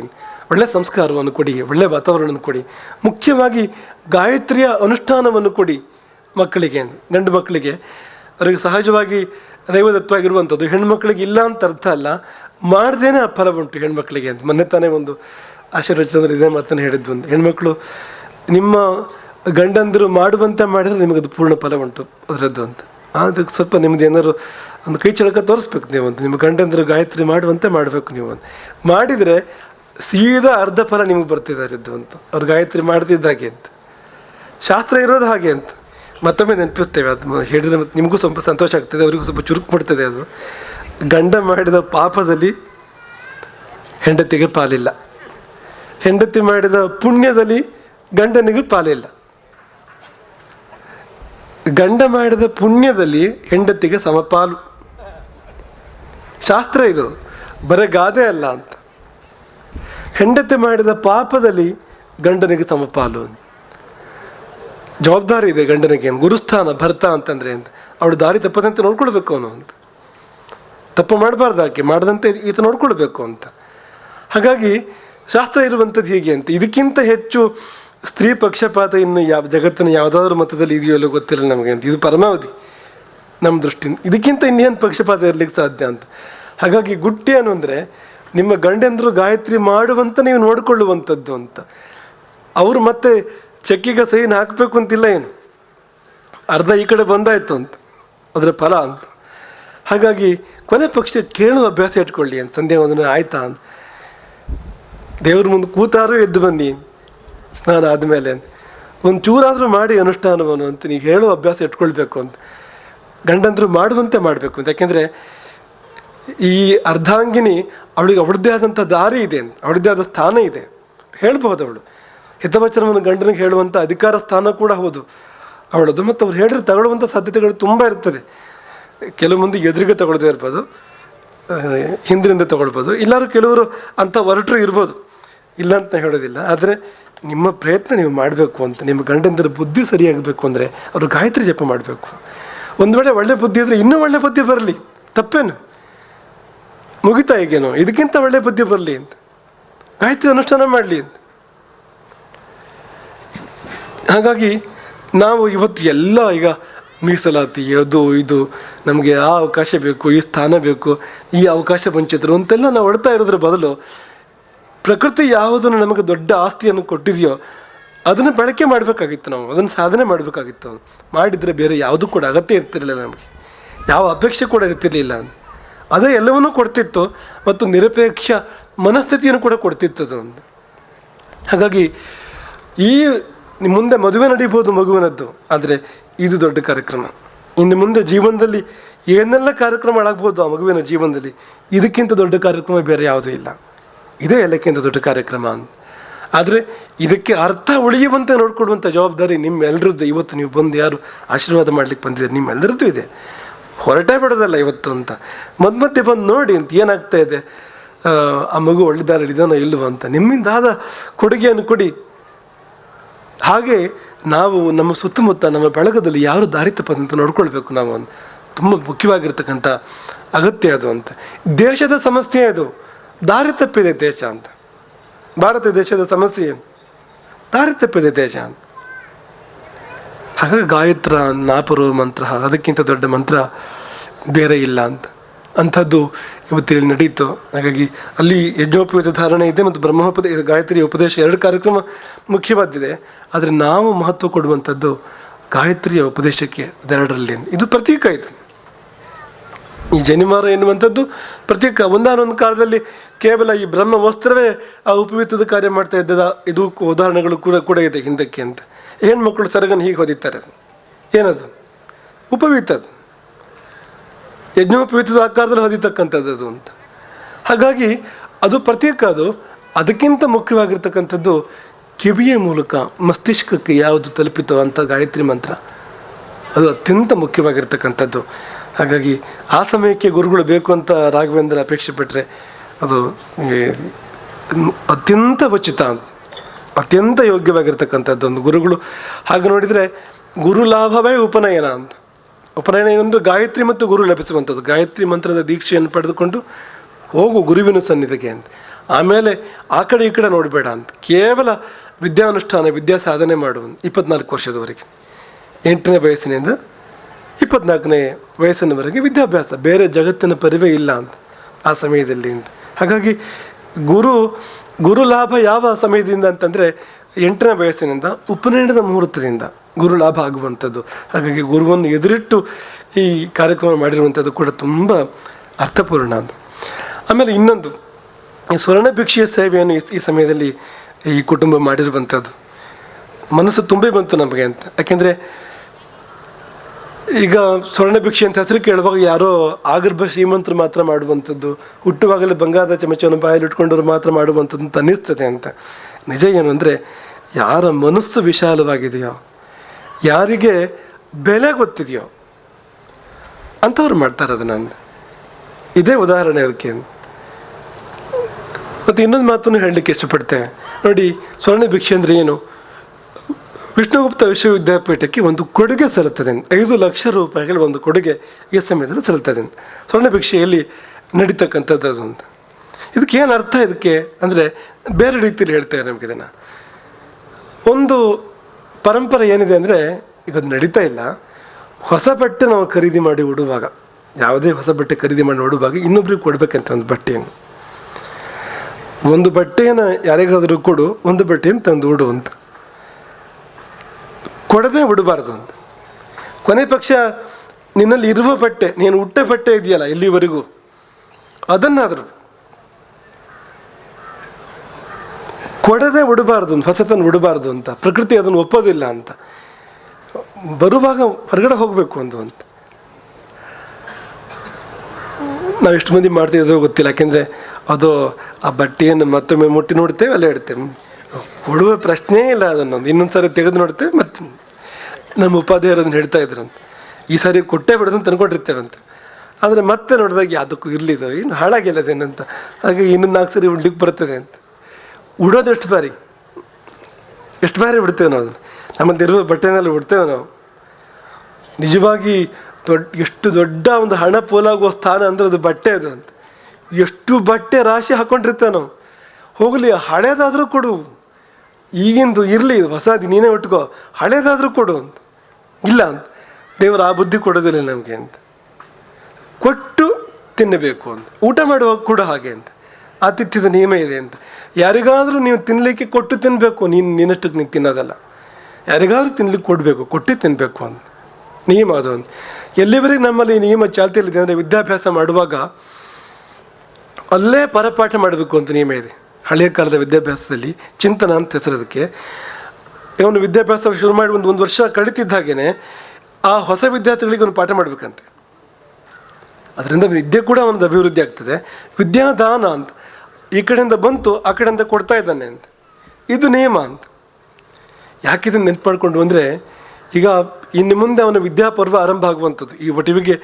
ಒಳ್ಳೆ ಸಂಸ್ಕಾರವನ್ನು ಕೊಡಿ, ಒಳ್ಳೆ ವಾತಾವರಣವನ್ನು ಕೊಡಿ. ಮುಖ್ಯವಾಗಿ ಗಾಯತ್ರಿಯ ಅನುಷ್ಠಾನವನ್ನು ಕೊಡಿ ಮಕ್ಕಳಿಗೆ, ಗಂಡು ಮಕ್ಕಳಿಗೆ. ಅವರಿಗೆ ಸಹಜವಾಗಿ ದೈವದತ್ವಾಗಿರುವಂಥದ್ದು ಹೆಣ್ಮಕ್ಳಿಗೆ ಇಲ್ಲ ಅಂತ ಅರ್ಥ ಅಲ್ಲ. ಮಾಡ್ದೇನೆ ಆ ಫಲ ಉಂಟು ಹೆಣ್ಮಕ್ಳಿಗೆ ಅಂತ. ಮೊನ್ನೆ ತಾನೇ ಒಂದು ಆಶೀರ್ವಚಂದ್ರ ಇದೇ ಮಾತನ್ನು ಹೇಳಿದ್ದು ಒಂದು. ಹೆಣ್ಮಕ್ಳು ನಿಮ್ಮ ಗಂಡಂದರು ಮಾಡುವಂತೆ ಮಾಡಿದ್ರೆ ನಿಮಗದು ಪೂರ್ಣ ಫಲ ಉಂಟು. ಅದರದ್ದು ಅಂತ. ಅದಕ್ಕೆ ಸ್ವಲ್ಪ ನಿಮ್ದು ಏನಾದ್ರು ಒಂದು ಕೈ ಚಳಕ ತೋರಿಸ್ಬೇಕು ನೀವು ಅಂತ. ನಿಮ್ಮ ಗಂಡಂದರು ಗಾಯತ್ರಿ ಮಾಡುವಂತೆ ಮಾಡಬೇಕು ನೀವು ಅಂತ. ಮಾಡಿದರೆ ಸೀದಾ ಅರ್ಧ ಫಲ ನಿಮಗೆ ಬರ್ತಿದ್ದಾರೆ ಇದ್ದು ಅಂತ. ಅವ್ರು ಗಾಯತ್ರಿ ಮಾಡ್ತಿದ್ದಾಗೆ ಅಂತ. ಶಾಸ್ತ್ರ ಇರೋದು ಹಾಗೆ ಅಂತ. ಮತ್ತೊಮ್ಮೆ ನೆನಪಿಸ್ತೇವೆ, ಅದು ಹೇಳಿದ್ರೆ ಮತ್ತೆ ನಿಮಗೂ ಸ್ವಲ್ಪ ಸಂತೋಷ ಆಗ್ತದೆ, ಅವರಿಗೂ ಸ್ವಲ್ಪ ಚುರುಕು ಮಾಡ್ತದೆ ಅದು. ಗಂಡ ಮಾಡಿದ ಪಾಪದಲ್ಲಿ ಹೆಂಡತಿಗೆ ಪಾಲಿಲ್ಲ. ಹೆಂಡತಿ ಮಾಡಿದ ಪುಣ್ಯದಲ್ಲಿ ಗಂಡನಿಗೆ ಪಾಲಿಲ್ಲ. ಗಂಡ ಮಾಡಿದ ಪುಣ್ಯದಲ್ಲಿ ಹೆಂಡತಿಗೆ ಸಮಪಾಲು. ಶಾಸ್ತ್ರ ಇದು ಬರೀ ಗಾದೆ ಅಲ್ಲ ಅಂತ. ಹೆಂಡತಿ ಮಾಡಿದ ಪಾಪದಲ್ಲಿ ಗಂಡನಿಗೆ ಸಮಪಾಲು. ಜವಾಬ್ದಾರಿ ಇದೆ ಗಂಡನಿಗೆ, ಗುರುಸ್ಥಾನ, ಭರ್ತ ಅಂತಂದ್ರೆ ಅಂತ. ಅವಳು ದಾರಿ ತಪ್ಪದಂತೆ ನೋಡ್ಕೊಳ್ಬೇಕು ಅವನು ಅಂತ. ತಪ್ಪು ಮಾಡಬಾರ್ದು ಆಕೆ, ಮಾಡದಂತೆ ಈತ ನೋಡ್ಕೊಳ್ಬೇಕು ಅಂತ. ಹಾಗಾಗಿ ಶಾಸ್ತ್ರ ಇರುವಂಥದ್ದು ಹೀಗೆ ಅಂತ. ಇದಕ್ಕಿಂತ ಹೆಚ್ಚು ಸ್ತ್ರೀ ಪಕ್ಷಪಾತ ಇನ್ನು ಯಾವ ಜಗತ್ತಿನ ಯಾವುದಾದ್ರೂ ಮತದಲ್ಲಿ ಇದೆಯೋ ಇಲ್ಲೋ ಗೊತ್ತಿಲ್ಲ ನಮಗೆ ಅಂತ. ಇದು ಪರಮಾವಧಿ. ನಮ್ಮ ದೃಷ್ಟಿಯಿಂದ. ಇದಕ್ಕಿಂತ ಇನ್ನೇನು ಪಕ್ಷಪಾತ ಇರಲಿಕ್ಕೆ ಸಾಧ್ಯ ಅಂತ. ಹಾಗಾಗಿ ಗುಟ್ಟಿ ಏನು ಅಂದರೆ ನಿಮ್ಮ ಗಂಡಂದ್ರು ಗಾಯತ್ರಿ ಮಾಡುವಂತ ನೀವು ನೋಡಿಕೊಳ್ಳುವಂಥದ್ದು ಅಂತ. ಅವರು ಮತ್ತೆ ಚೆಕ್ಕಿಗೆ ಸೈನ್ ಹಾಕಬೇಕು ಅಂತಿಲ್ಲ ಏನು? ಅರ್ಧ ಈ ಕಡೆ ಬಂದಾಯ್ತು ಅಂತ, ಅದರ ಫಲ ಅಂತ. ಹಾಗಾಗಿ ಕೊನೆ ಪಕ್ಷ ಕೇಳುವ ಅಭ್ಯಾಸ ಇಟ್ಕೊಳ್ಳಿ ಅಂತ, ಸಂಧ್ಯಾ ವಂದನೆ ಆಯ್ತಾ ಅಂತ. ದೇವ್ರ ಮುಂದೆ ಕೂತಾರು ಎದ್ದು ಬನ್ನಿ, ಸ್ನಾನ ಆದಮೇಲೆ ಒಂದು ಚೂರಾದರೂ ಮಾಡಿ ಅನುಷ್ಠಾನವನ್ನು ಅಂತ ನೀವು ಹೇಳೋ ಅಭ್ಯಾಸ ಇಟ್ಕೊಳ್ಬೇಕು ಅಂತ. ಗಂಡಂದ್ರು ಮಾಡುವಂತೆ ಮಾಡಬೇಕು ಅಂತ. ಯಾಕೆಂದರೆ ಈ ಅರ್ಧಾಂಗಿನಿ ಅವಳಿಗೆ ಅವಳದ್ದೇ ಆದಂಥ ದಾರಿ ಇದೆ, ಅವಳದ್ದೇ ಆದ ಸ್ಥಾನ ಇದೆ. ಹೇಳ್ಬಹುದು ಅವಳು. ಹಿತವಚನವನ್ನು ಗಂಡನಿಗೆ ಹೇಳುವಂಥ ಅಧಿಕಾರ ಸ್ಥಾನ ಕೂಡ ಹೌದು. ಅವಳದು ಮತ್ತು ಅವ್ರು ಹೇಳಿದ್ರೆ ತಗೊಳ್ಳುವಂಥ ಸಾಧ್ಯತೆಗಳು ತುಂಬ ಇರ್ತದೆ. ಕೆಲವು ಮಂದಿ ಎದುರಿಗೆ ತಗೊಳ್ದೇ ಇರ್ಬೋದು ಹಿಂದಿನಿಂದ ತಗೊಳ್ಬೋದು, ಇಲ್ಲಾರು ಕೆಲವರು ಅಂಥ ಹೊರಟರು ಇರ್ಬೋದು. ಇಲ್ಲ ಅಂತ ಹೇಳೋದಿಲ್ಲ. ಆದರೆ ನಿಮ್ಮ ಪ್ರಯತ್ನ ನೀವು ಮಾಡಬೇಕು ಅಂತ, ನಿಮ್ಮ ಗಂಡಂದರ ಬುದ್ಧಿ ಸರಿಯಾಗಬೇಕು ಅಂದರೆ ಅವರು ಗಾಯತ್ರಿ ಜಪ ಮಾಡಬೇಕು. ಒಂದು ವೇಳೆ ಒಳ್ಳೆ ಬುದ್ಧಿ ಇದ್ದರೆ ಇನ್ನೂ ಒಳ್ಳೆ ಬುದ್ಧಿ ಬರಲಿ. ತಪ್ಪೇನು? ಮುಗಿತಾ ಹೇಗೇನು ಇದಕ್ಕಿಂತ ಒಳ್ಳೆ ಬುದ್ಧಿ ಬರಲಿ ಅಂತ. ಗಾಯತ್ರಿ ಅನುಷ್ಠಾನ ಮಾಡಲಿ ಅಂತ. ಹಾಗಾಗಿ ನಾವು ಇವತ್ತು ಎಲ್ಲ ಈಗ ಮೀಸಲಾತಿ, ಅದು ಇದು, ನಮಗೆ ಆ ಅವಕಾಶ ಬೇಕು, ಈ ಸ್ಥಾನ ಬೇಕು, ಈ ಅವಕಾಶ ವಂಚಿತರು ಅಂತೆಲ್ಲ ನಾವು ಹೊಡ್ತಾ ಇರೋದ್ರ ಬದಲು ಪ್ರಕೃತಿ ಯಾವುದನ್ನು ನಮಗೆ ದೊಡ್ಡ ಆಸ್ತಿಯನ್ನು ಕೊಟ್ಟಿದೆಯೋ ಅದನ್ನು ಬಳಕೆ ಮಾಡಬೇಕಾಗಿತ್ತು ನಾವು, ಅದನ್ನು ಸಾಧನೆ ಮಾಡಬೇಕಾಗಿತ್ತು. ಮಾಡಿದರೆ ಬೇರೆ ಯಾವುದೂ ಕೂಡ ಅಗತ್ಯ ಇರ್ತಿರಲಿಲ್ಲ ನಮಗೆ. ಯಾವ ಅಪೇಕ್ಷೆ ಕೂಡ ಇರ್ತಿರ್ಲಿಲ್ಲ. ಅದೇ ಎಲ್ಲವನ್ನೂ ಕೊಡ್ತಿತ್ತು ಮತ್ತು ನಿರಪೇಕ್ಷ ಮನಸ್ಥಿತಿಯನ್ನು ಕೂಡ ಕೊಡ್ತಿತ್ತು ಅದೊಂದು. ಹಾಗಾಗಿ ಈ ಮುಂದೆ ಮದುವೆ ನಡೀಬೋದು ಮಗುವಿನದ್ದು, ಆದರೆ ಇದು ದೊಡ್ಡ ಕಾರ್ಯಕ್ರಮ. ಇನ್ನು ಮುಂದೆ ಜೀವನದಲ್ಲಿ ಏನೆಲ್ಲ ಕಾರ್ಯಕ್ರಮಗಳಾಗ್ಬೋದು ಆ ಮಗುವಿನ ಜೀವನದಲ್ಲಿ, ಇದಕ್ಕಿಂತ ದೊಡ್ಡ ಕಾರ್ಯಕ್ರಮ ಬೇರೆ ಯಾವುದೂ ಇಲ್ಲ. ಇದೇ ಎಲ್ಲಕ್ಕಿಂತ ದೊಡ್ಡ ಕಾರ್ಯಕ್ರಮ ಅಂತ. ಆದರೆ ಇದಕ್ಕೆ ಅರ್ಥ ಉಳಿಯುವಂತೆ ನೋಡ್ಕೊಡುವಂಥ ಜವಾಬ್ದಾರಿ ನಿಮ್ಮೆಲ್ಲರದ್ದು ಇವತ್ತು ನೀವು ಬಂದು ಯಾರು ಆಶೀರ್ವಾದ ಮಾಡಲಿಕ್ಕೆ ಬಂದಿದ್ದೀರಿ ನಿಮ್ಮೆಲ್ಲರದ್ದು ಇದೆ. ಹೊರಟೇ ಬಿಡೋದಲ್ಲ ಇವತ್ತು ಅಂತ. ಮದ್ ಮಧ್ಯೆ ಬಂದು ನೋಡಿ ಅಂತ ಏನಾಗ್ತಾ ಇದೆ? ಆ, ಮಗು ಒಳ್ಳೆ ದಾರಿ ಇದಾನೋ ಅಂತ. ನಿಮ್ಮಿಂದ ಆದ ಕೊಡುಗೆಯನ್ನು ಕೊಡಿ. ಹಾಗೆ ನಾವು ನಮ್ಮ ಸುತ್ತಮುತ್ತ ನಮ್ಮ ಬಳಗದಲ್ಲಿ ಯಾರು ದಾರಿ ತಪ್ಪದಂತ ನೋಡ್ಕೊಳ್ಬೇಕು ನಾವು ಅಂತ. ತುಂಬ ಮುಖ್ಯವಾಗಿರ್ತಕ್ಕಂಥ ಅಗತ್ಯ ಅದು ಅಂತ. ದೇಶದ ಸಮಸ್ಯೆ ಅದು. ದಾರಿ ತಪ್ಪಿದೆ ದೇಶ ಅಂತ. ಭಾರತ ದೇಶದ ಸಮಸ್ಯೆ ದಾರಿ ತಪ್ಪಿದೆ ದೇಶ ಅಂತ. ಹಾಗಾಗಿ ಗಾಯತ್ರ ನಾಪುರ ಮಂತ್ರ, ಅದಕ್ಕಿಂತ ದೊಡ್ಡ ಮಂತ್ರ ಬೇರೆ ಇಲ್ಲ ಅಂತ. ಅಂಥದ್ದು ಇವತ್ತಿಲ್ಲಿ ನಡೀತು. ಹಾಗಾಗಿ ಅಲ್ಲಿ ಯಜ್ಞೋಪಯುತ ಧಾರಣೆ ಇದೆ ಮತ್ತು ಬ್ರಹ್ಮೋಪದ, ಗಾಯತ್ರಿ ಉಪದೇಶ ಎರಡು ಕಾರ್ಯಕ್ರಮ ಮುಖ್ಯವಾದಿದೆ ಆದರೆ ನಾವು ಮಹತ್ವ ಕೊಡುವಂಥದ್ದು ಗಾಯತ್ರಿಯ ಉಪದೇಶಕ್ಕೆ ಅದೆರಡರಲ್ಲಿ ಇದು ಪ್ರತೀಕ ಇದು. ಈ ಜನಿವಾರ ಎನ್ನುವಂಥದ್ದು ಪ್ರತೀಕ. ಒಂದಾನೊಂದು ಕಾಲದಲ್ಲಿ ಕೇವಲ ಈ ಬ್ರಹ್ಮ ವಸ್ತ್ರವೇ ಆ ಉಪಯುಕ್ತದ ಕಾರ್ಯ ಮಾಡ್ತಾ ಇದ್ದದ. ಇದು ಉದಾಹರಣೆಗಳು ಕೂಡ ಕೂಡ ಇದೆ ಹಿಂದಕ್ಕೆ ಅಂತ. ಹೆಣ್ಮಕ್ಳು ಸರಗನ್ನು ಹೀಗೆ ಹೊದಿತಾರೆ ಏನದು? ಉಪವೀತದ್ದು. ಯಜ್ಞೋಪವೀತದ ಆಕಾರದಲ್ಲಿ ಹೊದಿತಕ್ಕಂಥದ್ದು ಅದು ಅಂತ. ಹಾಗಾಗಿ ಅದು ಪ್ರತ್ಯೇಕ ಅದು. ಅದಕ್ಕಿಂತ ಮುಖ್ಯವಾಗಿರ್ತಕ್ಕಂಥದ್ದು ಕಿವಿಯ ಮೂಲಕ ಮಸ್ತಿಷ್ಕಕ್ಕೆ ಯಾವುದು ತಲುಪಿತೋ ಅಂತ ಗಾಯತ್ರಿ ಮಂತ್ರ. ಅದು ಅತ್ಯಂತ ಮುಖ್ಯವಾಗಿರ್ತಕ್ಕಂಥದ್ದು. ಹಾಗಾಗಿ ಆ ಸಮಯಕ್ಕೆ ಗುರುಗಳು ಬೇಕು ಅಂತ ರಾಘವೇಂದ್ರ ಅಪೇಕ್ಷೆ ಪಟ್ಟರೆ ಅದು ಅತ್ಯಂತ ಉಚಿತ ಅತ್ಯಂತ ಯೋಗ್ಯವಾಗಿರ್ತಕ್ಕಂಥದ್ದು ಒಂದು ಗುರುಗಳು. ಹಾಗೆ ನೋಡಿದರೆ ಗುರು ಲಾಭವೇ ಉಪನಯನ ಅಂತ. ಉಪನಯನ ಏನೊಂದು ಗಾಯತ್ರಿ ಮತ್ತು ಗುರು ಲಭಿಸುವಂಥದ್ದು. ಗಾಯತ್ರಿ ಮಂತ್ರದ ದೀಕ್ಷೆಯನ್ನು ಪಡೆದುಕೊಂಡು ಹೋಗು ಗುರುವಿನ ಸನ್ನಿಧಿಗೆ ಅಂತ. ಆಮೇಲೆ ಆ ಕಡೆ ಈ ಕಡೆ ನೋಡಬೇಡ ಅಂತ. ಕೇವಲ ವಿದ್ಯಾನುಷ್ಠಾನ, ವಿದ್ಯಾ ಸಾಧನೆ ಮಾಡುವ ಇಪ್ಪತ್ನಾಲ್ಕು ವರ್ಷದವರೆಗೆ. ಎಂಟನೇ ವಯಸ್ಸಿನಿಂದ ಇಪ್ಪತ್ನಾಲ್ಕನೇ ವಯಸ್ಸಿನವರೆಗೆ ವಿದ್ಯಾಭ್ಯಾಸ. ಬೇರೆ ಜಗತ್ತಿನ ಪರಿವೇ ಇಲ್ಲ ಅಂತ ಆ ಸಮಯದಲ್ಲಿ ಅಂತ. ಹಾಗಾಗಿ ಗುರು ಗುರು ಲಾಭ ಯಾವ ಸಮಯದಿಂದ ಅಂತಂದರೆ ಎಂಟನೇ ವಯಸ್ಸಿನಿಂದ ಉಪನಯನದ ಮುಹೂರ್ತದಿಂದ ಗುರು ಲಾಭ ಆಗುವಂಥದ್ದು. ಹಾಗಾಗಿ ಗುರುವನ್ನು ಎದುರಿಟ್ಟು ಈ ಕಾರ್ಯಕ್ರಮ ಮಾಡಿರುವಂಥದ್ದು ಕೂಡ ತುಂಬ ಅರ್ಥಪೂರ್ಣ ಅಂತ ಆಮೇಲೆ ಇನ್ನೊಂದು, ಈ ಸ್ವರ್ಣ ಭಿಕ್ಷೆಯ ಸೇವೆಯನ್ನು ಈ ಸಮಯದಲ್ಲಿ ಈ ಕುಟುಂಬ ಮಾಡಿರುವಂಥದ್ದು. ಮನಸ್ಸು ತುಂಬಿ ಬಂತು ನಮಗೆ ಅಂತ. ಯಾಕೆಂದರೆ ಈಗ ಸ್ವರ್ಣ ಭಿಕ್ಷೆ ಅಂತ ಹೆಸರು ಕೇಳುವಾಗ ಯಾರೋ ಆಗರ್ಭ ಶ್ರೀಮಂತರು ಮಾತ್ರ ಮಾಡುವಂಥದ್ದು, ಹುಟ್ಟುವಾಗಲೇ ಬಂಗಾರದ ಚಮಚವನ್ನು ಬಾಯಲ್ಲಿ ಇಟ್ಕೊಂಡವ್ರು ಮಾತ್ರ ಮಾಡುವಂಥದ್ದು ಅಂತ ಅನ್ನಿಸ್ತದೆ ಅಂತ. ನಿಜ ಏನು ಅಂದರೆ, ಯಾರ ಮನಸ್ಸು ವಿಶಾಲವಾಗಿದೆಯೋ, ಯಾರಿಗೆ ಬೆಲೆ ಗೊತ್ತಿದೆಯೋ, ಅಂಥವ್ರು ಮಾಡ್ತಾರೆ ಅದನ್ನು ಇದೇ ಉದಾಹರಣೆ ಅದಕ್ಕೆ. ಮತ್ತು ಇನ್ನೊಂದು ಮಾತನ್ನು ಹೇಳಲಿಕ್ಕೆ ಇಷ್ಟಪಡ್ತೇವೆ ನೋಡಿ, ಸ್ವರ್ಣ ಭಿಕ್ಷೆ ಅಂದರೆ ಏನು? ವಿಷ್ಣುಗುಪ್ತ ವಿಶ್ವವಿದ್ಯಾಪೀಠಕ್ಕೆ ಒಂದು ಕೊಡುಗೆ ಸಲ್ಲುತ್ತದೆ. ಐದು ಲಕ್ಷ ರೂಪಾಯಿಗಳ ಒಂದು ಕೊಡುಗೆ ಈ ಸಮಯದಲ್ಲಿ ಸಲ್ಲುತ್ತದೆ. ಸ್ವರ್ಣ ಭಿಕ್ಷೆಯಲ್ಲಿ ನಡೀತಕ್ಕಂಥದ್ದು ಅಂತ. ಇದಕ್ಕೆ ಏನು ಅರ್ಥ ಇದಕ್ಕೆ? ಅಂದರೆ ಬೇರೆ ರೀತಿಯಲ್ಲಿ ಹೇಳ್ತಾರೆ ನಮಗೆ ಇದನ್ನು. ಒಂದು ಪರಂಪರೆ ಏನಿದೆ ಅಂದರೆ ಈಗ ನಡೀತಾ ಇಲ್ಲ. ಹೊಸ ಬಟ್ಟೆ ನಾವು ಖರೀದಿ ಮಾಡಿ ಉಡುವಾಗ, ಯಾವುದೇ ಹೊಸ ಬಟ್ಟೆ ಖರೀದಿ ಮಾಡಿ ಉಡುವಾಗ ಇನ್ನೊಬ್ರಿಗೆ ಕೊಡಬೇಕಂತ ಒಂದು ಬಟ್ಟೆಯನ್ನು. ಒಂದು ಬಟ್ಟೆಯನ್ನು ಯಾರಿಗಾದರೂ ಕೊಡು, ಒಂದು ಬಟ್ಟೆಯನ್ನು ತಂದು ಉಡು ಅಂತ. ಕೊಡದೆ ಬಿಡಬಾರ್ದು ಅಂತ. ಕೊನೆ ಪಕ್ಷ ನಿನ್ನಲ್ಲಿ ಇರುವ ಬಟ್ಟೆ, ನೀನು ಹುಟ್ಟ ಬಟ್ಟೆ ಇದೆಯಲ್ಲ ಇಲ್ಲಿವರೆಗೂ, ಅದನ್ನಾದರೂ ಕೊಡದೆ ಉಡಬಾರ್ದು ಅಂತ, ಹೊಸತನ್ನು ಉಡಬಾರ್ದು ಅಂತ, ಪ್ರಕೃತಿ ಅದನ್ನು ಒಪ್ಪೋದಿಲ್ಲ ಅಂತ. ಬರುವಾಗ ಹೊರಗಡೆ ಹೋಗಬೇಕು ಅಂದು ಅಂತ. ನಾವು ಎಷ್ಟು ಮಂದಿ ಮಾಡ್ತಿದ್ದೋ ಗೊತ್ತಿಲ್ಲ, ಯಾಕೆಂದರೆ ಅದು ಆ ಬಟ್ಟೆಯನ್ನು ಮತ್ತೊಮ್ಮೆ ಮುಟ್ಟಿ ನೋಡ್ತೇವೆ, ಅಲ್ಲೇ ಇಡ್ತೇವೆ. ಕೊಡುವ ಪ್ರಶ್ನೆ ಇಲ್ಲ ಅದನ್ನೊಂದು. ಇನ್ನೊಂದು ಸಾರಿ ತೆಗೆದು ನೋಡ್ತೇವೆ ಮತ್ತೆ ನಮ್ಮ ಉಪಾಧ್ಯಾಯರು ಅದನ್ನು ಹೇಳ್ತಾ ಇದ್ರಂತೆ. ಈ ಸಾರಿ ಕೊಟ್ಟೆ ಬಿಡೋದು ಅಂತ ಅನ್ಕೊಂಡಿರ್ತೇವೆ ಅಂತ ಆದರೆ ಮತ್ತೆ ನೋಡಿದಾಗ ಯಾವುದಕ್ಕೂ ಇರಲಿದ್ದು ಹಾಳಾಗಿಲ್ಲ ಹಾಳಾಗಿಲ್ಲದೇನಂತ ಹಾಗೆ ಇನ್ನೊಂದು ನಾಲ್ಕು ಸರಿ ಉಡ್ಲಿಕ್ಕೆ ಬರ್ತದೆ ಅಂತ. ಉಡೋದು ಎಷ್ಟು ಬಾರಿ? ಎಷ್ಟು ಬಾರಿ ಬಿಡ್ತೇವೆ ನಾವು ಅದನ್ನು? ನಮ್ಮಲ್ಲಿರುವ ಬಟ್ಟೆನಲ್ಲಿ ಉಡ್ತೇವೆ ನಾವು. ನಿಜವಾಗಿ ದೊಡ್ಡ ಎಷ್ಟು ದೊಡ್ಡ ಒಂದು ಹಣ ಪೋಲಾಗುವ ಸ್ಥಾನ ಅಂದ್ರೆ ಅದು ಬಟ್ಟೆ ಅದು ಅಂತ. ಎಷ್ಟು ಬಟ್ಟೆ ರಾಶಿ ಹಾಕೊಂಡಿರ್ತೇವೆ ನಾವು. ಹೋಗಲಿ, ಹಳೇದಾದರೂ ಕೊಡು. ಈಗಿಂದು ಇರಲಿ, ಹೊಸದು ನೀನೇ ಉಟ್ಕೋ. ಹಳೇದಾದರೂ ಕೊಡು ಅಂತ. ಇಲ್ಲ ಅಂತ. ದೇವರು ಆ ಬುದ್ಧಿ ಕೊಡೋದಿಲ್ಲ ನಮಗೆ ಅಂತ. ಕೊಟ್ಟು ತಿನ್ನಬೇಕು ಅಂತ. ಊಟ ಮಾಡುವಾಗ ಕೂಡ ಹಾಗೆ ಅಂತ. ಆತಿಥ್ಯದ ನಿಯಮ ಇದೆ ಅಂತ. ಯಾರಿಗಾದರೂ ನೀವು ತಿನ್ನಲಿಕ್ಕೆ ಕೊಟ್ಟು ತಿನ್ನಬೇಕು ನೀನು ನಿನ್ನಷ್ಟಕ್ಕೆ ನೀನು ತಿನ್ನೋದಲ್ಲ. ಯಾರಿಗಾದರೂ ತಿನ್ಲಿಕ್ಕೆ ಕೊಡಬೇಕು, ಕೊಟ್ಟು ತಿನ್ನಬೇಕು ಅಂತ. ನಿಯಮ ಅದು ಅಂತ. ಎಲ್ಲಿವರೆಗೆ ನಮ್ಮಲ್ಲಿ ನಿಯಮ ಚಾಲ್ತಿಯಲ್ಲಿದೆ ಅಂದರೆ ವಿದ್ಯಾಭ್ಯಾಸ ಮಾಡುವಾಗ ಅಲ್ಲೇ ಪರಪಾಠ ಮಾಡಬೇಕು ಅಂತ ನಿಯಮ ಇದೆ. ಹಳೆಯ ಕಾಲದ ವಿದ್ಯಾಭ್ಯಾಸದಲ್ಲಿ ಚಿಂತನ ಅಂತ ಹೆಸರದಕ್ಕೆ ಇವನು ವಿದ್ಯಾಭ್ಯಾಸ ಶುರು ಮಾಡಿ ಒಂದು ಒಂದು ವರ್ಷ ಕಳೀತಿದ್ದ ಆ ಹೊಸ ವಿದ್ಯಾರ್ಥಿಗಳಿಗೆ ಒಂದು ಪಾಠ ಮಾಡಬೇಕಂತೆ. ಅದರಿಂದ ವಿದ್ಯೆ ಕೂಡ ಒಂದು ಅಭಿವೃದ್ಧಿ ಆಗ್ತದೆ. ವಿದ್ಯಾದಾನ ಅಂತ, ಈ ಕಡೆಯಿಂದ ಬಂತು, ಆ ಕಡೆಯಿಂದ ಕೊಡ್ತಾ ಇದ್ದಾನೆ ಅಂತ. ಇದು ನಿಯಮ ಅಂತ. ಯಾಕೆ ಇದನ್ನು ನೆನ್ಪು ಮಾಡಿಕೊಂಡು ಅಂದರೆ ಈಗ ಇನ್ನು ಮುಂದೆ ಅವನ ವಿದ್ಯಾಪರ್ವ ಆರಂಭ ಆಗುವಂಥದ್ದು. ಈ ಒಟಿವಿಗೆ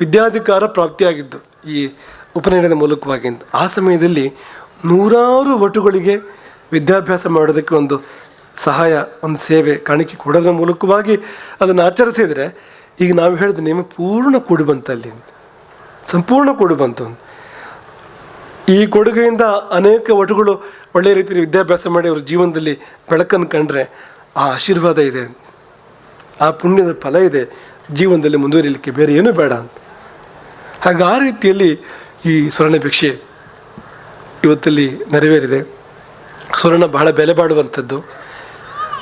ವಿದ್ಯಾಧಿಕಾರ ಪ್ರಾಪ್ತಿಯಾಗಿದ್ದು ಈ ಉಪನಯನದ ಮೂಲಕವಾಗಿ ಆ ಸಮಯದಲ್ಲಿ ನೂರಾರು ವಟುಗಳಿಗೆ ವಿದ್ಯಾಭ್ಯಾಸ ಮಾಡೋದಕ್ಕೆ ಒಂದು ಸಹಾಯ, ಒಂದು ಸೇವೆ ಕಾಣಿಕೆ ಕೊಡೋದ್ರ ಮೂಲಕವಾಗಿ ಅದನ್ನು ಆಚರಿಸಿದರೆ ಈಗ ನಾವು ಹೇಳಿದ ನಿಮಗೆ ಪೂರ್ಣ ಕೊಡು ಬಂತು ಅಲ್ಲಿ. ಸಂಪೂರ್ಣ ಕೊಡು ಬಂತು. ಈ ಕೊಡುಗೆಯಿಂದ ಅನೇಕ ಒಟುಗಳು ಒಳ್ಳೆಯ ರೀತಿಯಲ್ಲಿ ವಿದ್ಯಾಭ್ಯಾಸ ಮಾಡಿ ಅವ್ರ ಜೀವನದಲ್ಲಿ ಬೆಳಕನ್ನು ಕಂಡ್ರೆ ಆ ಆಶೀರ್ವಾದ ಇದೆ. ಆ ಪುಣ್ಯದ ಫಲ ಇದೆ. ಜೀವನದಲ್ಲಿ ಮುಂದುವರಿಲಿಕ್ಕೆ ಬೇರೆ ಏನೂ ಬೇಡ. ಅಂತ ಹಾಗೆ ಆ ರೀತಿಯಲ್ಲಿ ಈ ಸ್ವರ್ಣ ಭಿಕ್ಷೆ ಇವತ್ತಲ್ಲಿ ನೆರವೇರಿದೆ. ಸ್ವರ್ಣ ಬಹಳ ಬೆಲೆ ಬಾಳುವಂಥದ್ದು.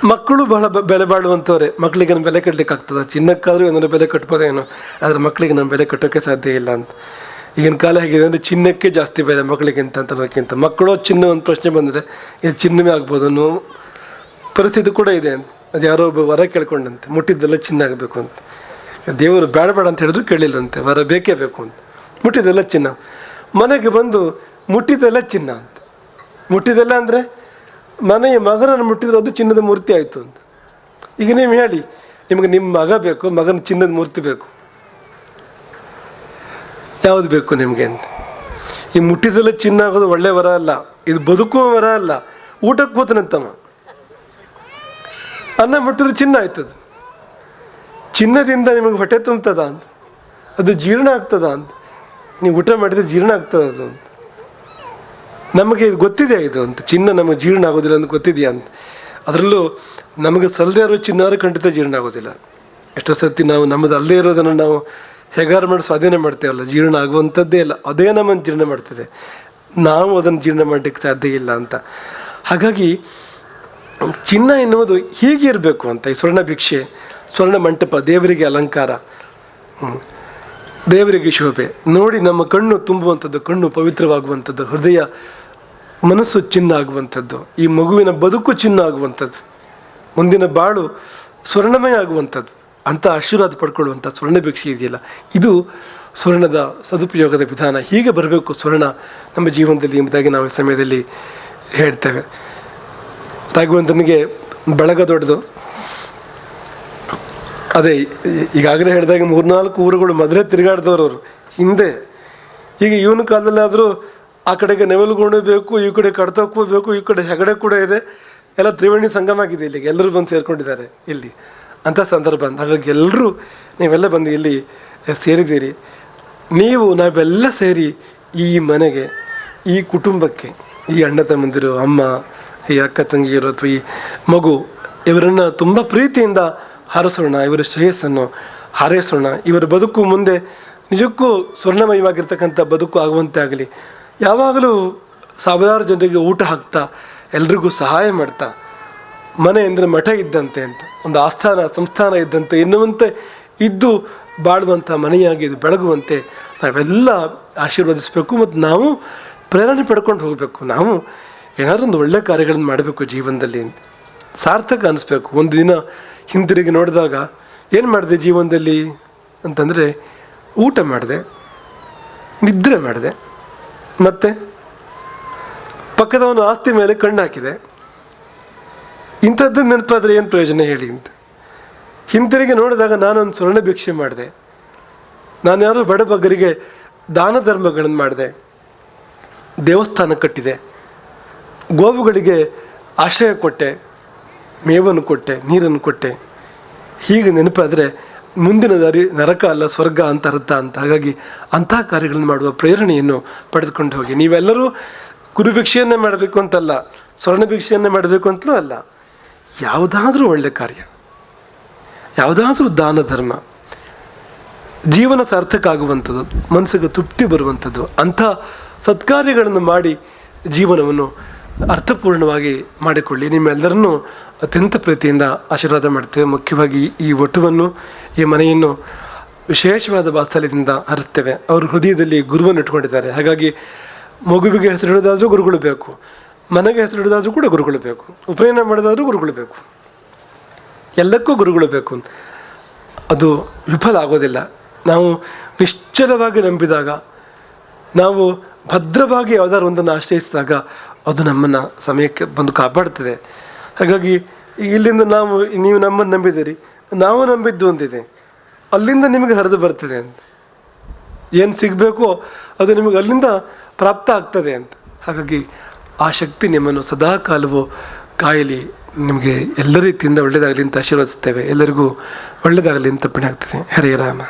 ಮಕ್ಕಳು ಬಹಳ ಬೆಲೆ ಬಾಳುವಂಥವ್ರೆ ಮಕ್ಕಳಿಗೆ ನಮ್ಮ ಬೆಲೆ ಕಟ್ಟಲಿಕ್ಕೆ ಆಗ್ತದೆ? ಚಿನ್ನಕ್ಕಾದರೂ ಏನಾದ್ರು ಬೆಲೆ ಕಟ್ಬೋದೇನೋ? ಆದರೆ ಮಕ್ಕಳಿಗೆ ನಮ್ಮ ಬೆಲೆ ಕಟ್ಟೋಕ್ಕೆ ಸಾಧ್ಯ ಇಲ್ಲ ಅಂತ. ಈಗಿನ ಕಾಲ ಹೇಗಿದೆ ಅಂದರೆ ಚಿನ್ನಕ್ಕೆ ಜಾಸ್ತಿ ಬೆಲೆ ಮಕ್ಕಳಿಗಿಂತ ಅನ್ನೋದಕ್ಕಿಂತ. ಮಕ್ಕಳು ಚಿನ್ನ ಒಂದು ಪ್ರಶ್ನೆ ಬಂದರೆ ಇದು ಚಿನ್ನವೇ ಆಗ್ಬೋದು ಅನ್ನೋ ಪರಿಸ್ಥಿತಿ ಕೂಡ ಇದೆ ಅಂತ. ಅದು ಯಾರೋ ಒಬ್ಬ ವರ ಕೇಳ್ಕೊಂಡಂತೆ. ಮುಟ್ಟಿದ್ದೆಲ್ಲ ಚಿನ್ನ ಆಗಬೇಕು ಅಂತ. ದೇವರು ಬೇಡ ಬೇಡ ಅಂತ ಹೇಳಿದ್ರು ಕೇಳಿಲ್ಲಂತೆ. ವರ ಬೇಕೇ ಬೇಕು ಅಂತ. ಮುಟ್ಟಿದ್ದೆಲ್ಲ ಚಿನ್ನ. ಮನೆಗೆ ಬಂದು ಮುಟ್ಟಿದ್ದೆಲ್ಲ ಚಿನ್ನ ಅಂತ. ಮುಟ್ಟಿದ್ದೆಲ್ಲ ಅಂದರೆ ಮನೆಯ ಮಗನನ್ನು ಮುಟ್ಟಿದ್ರೆ ಅದು ಚಿನ್ನದ ಮೂರ್ತಿ ಆಯಿತು ಅಂತ. ಈಗ ನೀವು ಹೇಳಿ, ನಿಮಗೆ ನಿಮ್ಮ ಮಗ ಬೇಕು, ಮಗನ ಚಿನ್ನದ ಮೂರ್ತಿ ಬೇಕು. ಯಾವುದು ಬೇಕು ನಿಮಗೆ ಅಂತ. ಈ ಮುಟ್ಟಿದಲ್ಲ ಚಿನ್ನ ಆಗೋದು ಒಳ್ಳೆ ವರ ಅಲ್ಲ, ಇದು ಬದುಕುವ ವರ ಅಲ್ಲ, ಊಟಕ್ಕೆ ಕೂತನಂತಮ್ಮ ಅನ್ನ ಮುಟ್ಟಿದ್ರೆ ಚಿನ್ನ ಆಯ್ತದ. ಚಿನ್ನದಿಂದ ನಿಮಗೆ ಹೊಟ್ಟೆ ತುಂಬ್ತದ ಅಂತ. ಅದು ಜೀರ್ಣ ಆಗ್ತದ ಅಂತ. ನೀವು ಊಟ ಮಾಡಿದ್ರೆ ಜೀರ್ಣ ಆಗ್ತದ ಅದು ಅಂತ. ನಮಗೆ ಇದು ಗೊತ್ತಿದೆ ಇದು ಅಂತ. ಚಿನ್ನ ನಮಗೆ ಜೀರ್ಣ ಆಗೋದಿಲ್ಲ ಅಂತ ಗೊತ್ತಿದೆಯಾ ಅಂತ. ಅದರಲ್ಲೂ ನಮಗೆ ಸಲ್ಲದೆ ಇರೋ ಚಿನ್ನಾರು ಖಂಡಿತ ಜೀರ್ಣ ಆಗೋದಿಲ್ಲ. ಎಷ್ಟೋ ಸತಿ ನಾವು ನಮ್ಮದು ಅಲ್ಲೇ ಇರೋದನ್ನು ನಾವು ಹೇಗಾರು ಮಾಡಿ ಸ್ವಾಧೀನ ಮಾಡ್ತೇವಲ್ಲ, ಜೀರ್ಣ ಆಗುವಂಥದ್ದೇ ಇಲ್ಲ. ಅದೇ ನಮ್ಮನ್ನು ಜೀರ್ಣ ಮಾಡ್ತದೆ. ನಾವು ಅದನ್ನು ಜೀರ್ಣ ಮಾಡಲಿಕ್ಕೆ ಸಾಧ್ಯ ಇಲ್ಲ ಅಂತ. ಹಾಗಾಗಿ ಚಿನ್ನ ಎನ್ನುವುದು ಹೀಗೆ ಇರಬೇಕು ಅಂತ ಈ ಸ್ವರ್ಣ ಭಿಕ್ಷೆ, ಸ್ವರ್ಣ ಮಂಟಪ, ದೇವರಿಗೆ ಅಲಂಕಾರ. ದೇವರಿಗೆ ಶೋಭೆ. ನೋಡಿ ನಮ್ಮ ಕಣ್ಣು ತುಂಬುವಂಥದ್ದು, ಕಣ್ಣು ಪವಿತ್ರವಾಗುವಂಥದ್ದು, ಹೃದಯ ಮನಸ್ಸು ಚಿನ್ನ ಆಗುವಂಥದ್ದು ಈ ಮಗುವಿನ ಬದುಕು ಚಿನ್ನ ಆಗುವಂಥದ್ದು ಮುಂದಿನ ಬಾಳು ಸ್ವರ್ಣಮಯ ಆಗುವಂಥದ್ದು ಅಂಥ ಆಶೀರ್ವಾದ ಪಡ್ಕೊಳ್ಳುವಂಥ ಸ್ವರ್ಣ ಭಿಕ್ಷೆ ಇದೆಯಲ್ಲ, ಇದು ಸ್ವರ್ಣದ ಸದುಪಯೋಗದ ವಿಧಾನ. ಹೀಗೆ ಬರಬೇಕು ಸ್ವರ್ಣ ನಮ್ಮ ಜೀವನದಲ್ಲಿ, ಎಂಬುದಾಗಿ ನಾವು ಈ ಸಮಯದಲ್ಲಿ ಹೇಳ್ತೇವೆ. ರಾಘವೇಂದ್ರನಿಗೆ ಬಳಗ ದೊಡ್ಡದು. ಅದೇ, ಈಗಾಗಲೇ ಹೇಳಿದಾಗ ಮೂರ್ನಾಲ್ಕು ಊರುಗಳು ಮದುವೆ ತಿರುಗಾಡ್ದವ್ರವ್ರು ಹಿಂದೆ, ಈಗ ಇವನ ಕಾಲದಲ್ಲಾದರೂ ಆ ಕಡೆಗೆ ನೆವಲುಗೋಣೆ ಬೇಕು, ಈ ಕಡೆ ಕಡ್ತಕ್ಕೂ ಬೇಕು, ಈ ಕಡೆ ಹೆಗಡೆ ಕೂಡ ಇದೆ. ಎಲ್ಲ ತ್ರಿವೇಣಿ ಸಂಗಮ ಆಗಿದೆ ಇಲ್ಲಿಗೆ ಎಲ್ಲರೂ ಬಂದು ಸೇರ್ಕೊಂಡಿದ್ದಾರೆ ಇಲ್ಲಿ. ಅಂಥ ಸಂದರ್ಭ. ಅಂತ ಹಾಗಾಗಿ ಎಲ್ಲರೂ ನೀವೆಲ್ಲ ಬಂದು ಇಲ್ಲಿ ಸೇರಿದ್ದೀರಿ. ನೀವು, ನಾವೆಲ್ಲ ಸೇರಿ ಈ ಮನೆಗೆ, ಈ ಕುಟುಂಬಕ್ಕೆ, ಈ ಅಣ್ಣ ತಮ್ಮಂದಿರು, ಅಮ್ಮ, ಈ ಅಕ್ಕ ತಂಗಿಯರು ಅಥವಾ ಈ ಮಗು, ಇವರನ್ನು ತುಂಬ ಪ್ರೀತಿಯಿಂದ ಹಾರಿಸೋಣ, ಇವರ ಶ್ರೇಯಸ್ಸನ್ನು ಹಾರೈಸೋಣ. ಇವರ ಬದುಕು ಮುಂದೆ ನಿಜಕ್ಕೂ ಸ್ವರ್ಣಮಯವಾಗಿರ್ತಕ್ಕಂಥ ಬದುಕು ಆಗುವಂತೆ ಆಗಲಿ. ಯಾವಾಗಲೂ ಸಾವಿರಾರು ಜನರಿಗೆ ಊಟ ಹಾಕ್ತಾ ಎಲ್ರಿಗೂ ಸಹಾಯ ಮಾಡ್ತಾ, ಮನೆ ಅಂದರೆ ಮಠ ಇದ್ದಂತೆ ಅಂತ, ಒಂದು ಆಸ್ಥಾನ, ಸಂಸ್ಥಾನ ಇದ್ದಂತೆ, ಎನ್ನುವಂತೆ ಇದ್ದು ಬಾಳುವಂಥ ಮನೆಯಾಗಿ ಇದು ಬೆಳಗುವಂತೆ ನಾವೆಲ್ಲ ಆಶೀರ್ವದಿಸಬೇಕು ಮತ್ತು ನಾವು ಪ್ರೇರಣೆ ಪಡ್ಕೊಂಡು ಹೋಗಬೇಕು. ನಾವು ಏನಾದರೂ ಒಂದು ಒಳ್ಳೆ ಕಾರ್ಯಗಳನ್ನು ಮಾಡಬೇಕು ಜೀವನದಲ್ಲಿ ಸಾರ್ಥಕ ಅನಿಸ್ಬೇಕು. ಒಂದು ದಿನ ಹಿಂದಿರುಗಿ ನೋಡಿದಾಗ, ಏನು ಮಾಡಿದೆ ಜೀವನದಲ್ಲಿ? ಅಂತಂದರೆ ಊಟ ಮಾಡಿದೆ, ನಿದ್ರೆ ಮಾಡಿದೆ. ಮತ್ತು ಪಕ್ಕದವನ ಆಸ್ತಿ ಮೇಲೆ ಕಣ್ಣು ಹಾಕಿದೆ ಇಂಥದ್ದು ನೆನಪಾದರೆ ಏನು ಪ್ರಯೋಜನ ಹೇಳಿ ಅಂತ. ಹಿಂತಿರುಗಿ ನೋಡಿದಾಗ ನಾನೊಂದು ಸ್ವರ್ಣ ಭಿಕ್ಷೆ ಮಾಡಿದೆ. ನಾನು ಯಾರು ಬಡಬಗ್ಗರಿಗೆ ದಾನ ಧರ್ಮಗಳನ್ನು ಮಾಡಿದೆ. ದೇವಸ್ಥಾನ ಕಟ್ಟಿದೆ. ಗೋವುಗಳಿಗೆ ಆಶ್ರಯ ಕೊಟ್ಟೆ, ಮೇವನ್ನು ಕೊಟ್ಟೆ, ನೀರನ್ನು ಕೊಟ್ಟೆ. ಹೀಗೆ ನೆನಪಾದರೆ ಮುಂದಿನ ದಾರಿ ನರಕ ಅಲ್ಲ, ಸ್ವರ್ಗ ಅಂತ ಅರ್ಥ ಅಂತ. ಹಾಗಾಗಿ ಅಂತಹ ಕಾರ್ಯಗಳನ್ನು ಮಾಡುವ ಪ್ರೇರಣೆಯನ್ನು ಪಡೆದುಕೊಂಡು ಹೋಗಿ. ನೀವೆಲ್ಲರೂ ಗುರುಭಿಕ್ಷೆಯನ್ನೇ ಮಾಡಬೇಕು ಅಂತಲ್ಲ ಸ್ವರ್ಣ ಭಿಕ್ಷೆಯನ್ನೇ ಮಾಡಬೇಕು ಅಂತಲೂ ಅಲ್ಲ, ಯಾವುದಾದ್ರೂ ಒಳ್ಳೆ ಕಾರ್ಯ, ಯಾವುದಾದ್ರೂ ದಾನ ಧರ್ಮ, ಜೀವನ ಸಾರ್ಥಕ ಆಗುವಂಥದ್ದು ಮನಸ್ಸಿಗೆ ತೃಪ್ತಿ ಬರುವಂಥದ್ದು, ಅಂಥ ಸತ್ಕಾರ್ಯಗಳನ್ನು ಮಾಡಿ ಜೀವನವನ್ನು ಅರ್ಥಪೂರ್ಣವಾಗಿ ಮಾಡಿಕೊಳ್ಳಿ. ನಿಮ್ಮೆಲ್ಲರನ್ನೂ ಅತ್ಯಂತ ಪ್ರೀತಿಯಿಂದ ಆಶೀರ್ವಾದ ಮಾಡ್ತೇವೆ. ಮುಖ್ಯವಾಗಿ ಈ ಒಟುವನ್ನು ಈ ಮನೆಯನ್ನು ವಿಶೇಷವಾದ ವಾತ್ಸಲ್ಯದಿಂದ ಹರಿಸ್ತೇವೆ. ಅವರು ಹೃದಯದಲ್ಲಿ ಗುರುವನ್ನು ಇಟ್ಕೊಂಡಿದ್ದಾರೆ ಹಾಗಾಗಿ ಮಗುವಿಗೆ ಹೆಸರು ಹಿಡಿದಾದರೂ ಗುರುಗಳು ಬೇಕು. ಮನೆಗೆ ಹೆಸರು ಹಿಡಿದಾದರೂ ಕೂಡ ಗುರುಗಳು ಬೇಕು. ಉಪನಯನ ಮಾಡೋದಾದರೂ ಗುರುಗಳು ಬೇಕು. ಎಲ್ಲಕ್ಕೂ ಗುರುಗಳು ಬೇಕು. ಅದು ವಿಫಲ ಆಗೋದಿಲ್ಲ. ನಾವು ನಿಶ್ಚಲವಾಗಿ ನಂಬಿದಾಗ, ನಾವು ಭದ್ರವಾಗಿ ಯಾವುದಾದ್ರು ಒಂದನ್ನು ಆಶ್ರಯಿಸಿದಾಗ ಅದು ನಮ್ಮನ್ನು ಸಮಯಕ್ಕೆ ಬಂದು ಕಾಪಾಡ್ತದೆ. ಹಾಗಾಗಿ ಇಲ್ಲಿಂದ ನಾವು, ನೀವು ನಮ್ಮನ್ನು ನಂಬಿದ್ದೀರಿ. ನಾವು ನಂಬಿದ್ದು ಒಂದಿದೆ. ಅಲ್ಲಿಂದ ನಿಮಗೆ ಹರಿದು ಬರ್ತದೆ ಅಂತ. ಏನು ಸಿಗಬೇಕೋ ಅದು ನಿಮಗೆ ಅಲ್ಲಿಂದ ಪ್ರಾಪ್ತ ಆಗ್ತದೆ ಅಂತ. ಹಾಗಾಗಿ ಆ ಶಕ್ತಿ ನಿಮ್ಮನ್ನು ಸದಾ ಕಾಲವು ಕಾಯಲಿ. ನಿಮಗೆ ಎಲ್ಲ ರೀತಿಯಿಂದ ಒಳ್ಳೆಯದಾಗಲಿ ಅಂತ ಆಶೀರ್ವದಿಸ್ತೇವೆ. ಎಲ್ಲರಿಗೂ ಒಳ್ಳೆಯದಾಗಲಿ ಅಂತ ಪುಣ್ಯ ಆಗ್ತದೆ ಹರೇ ರಾಮ.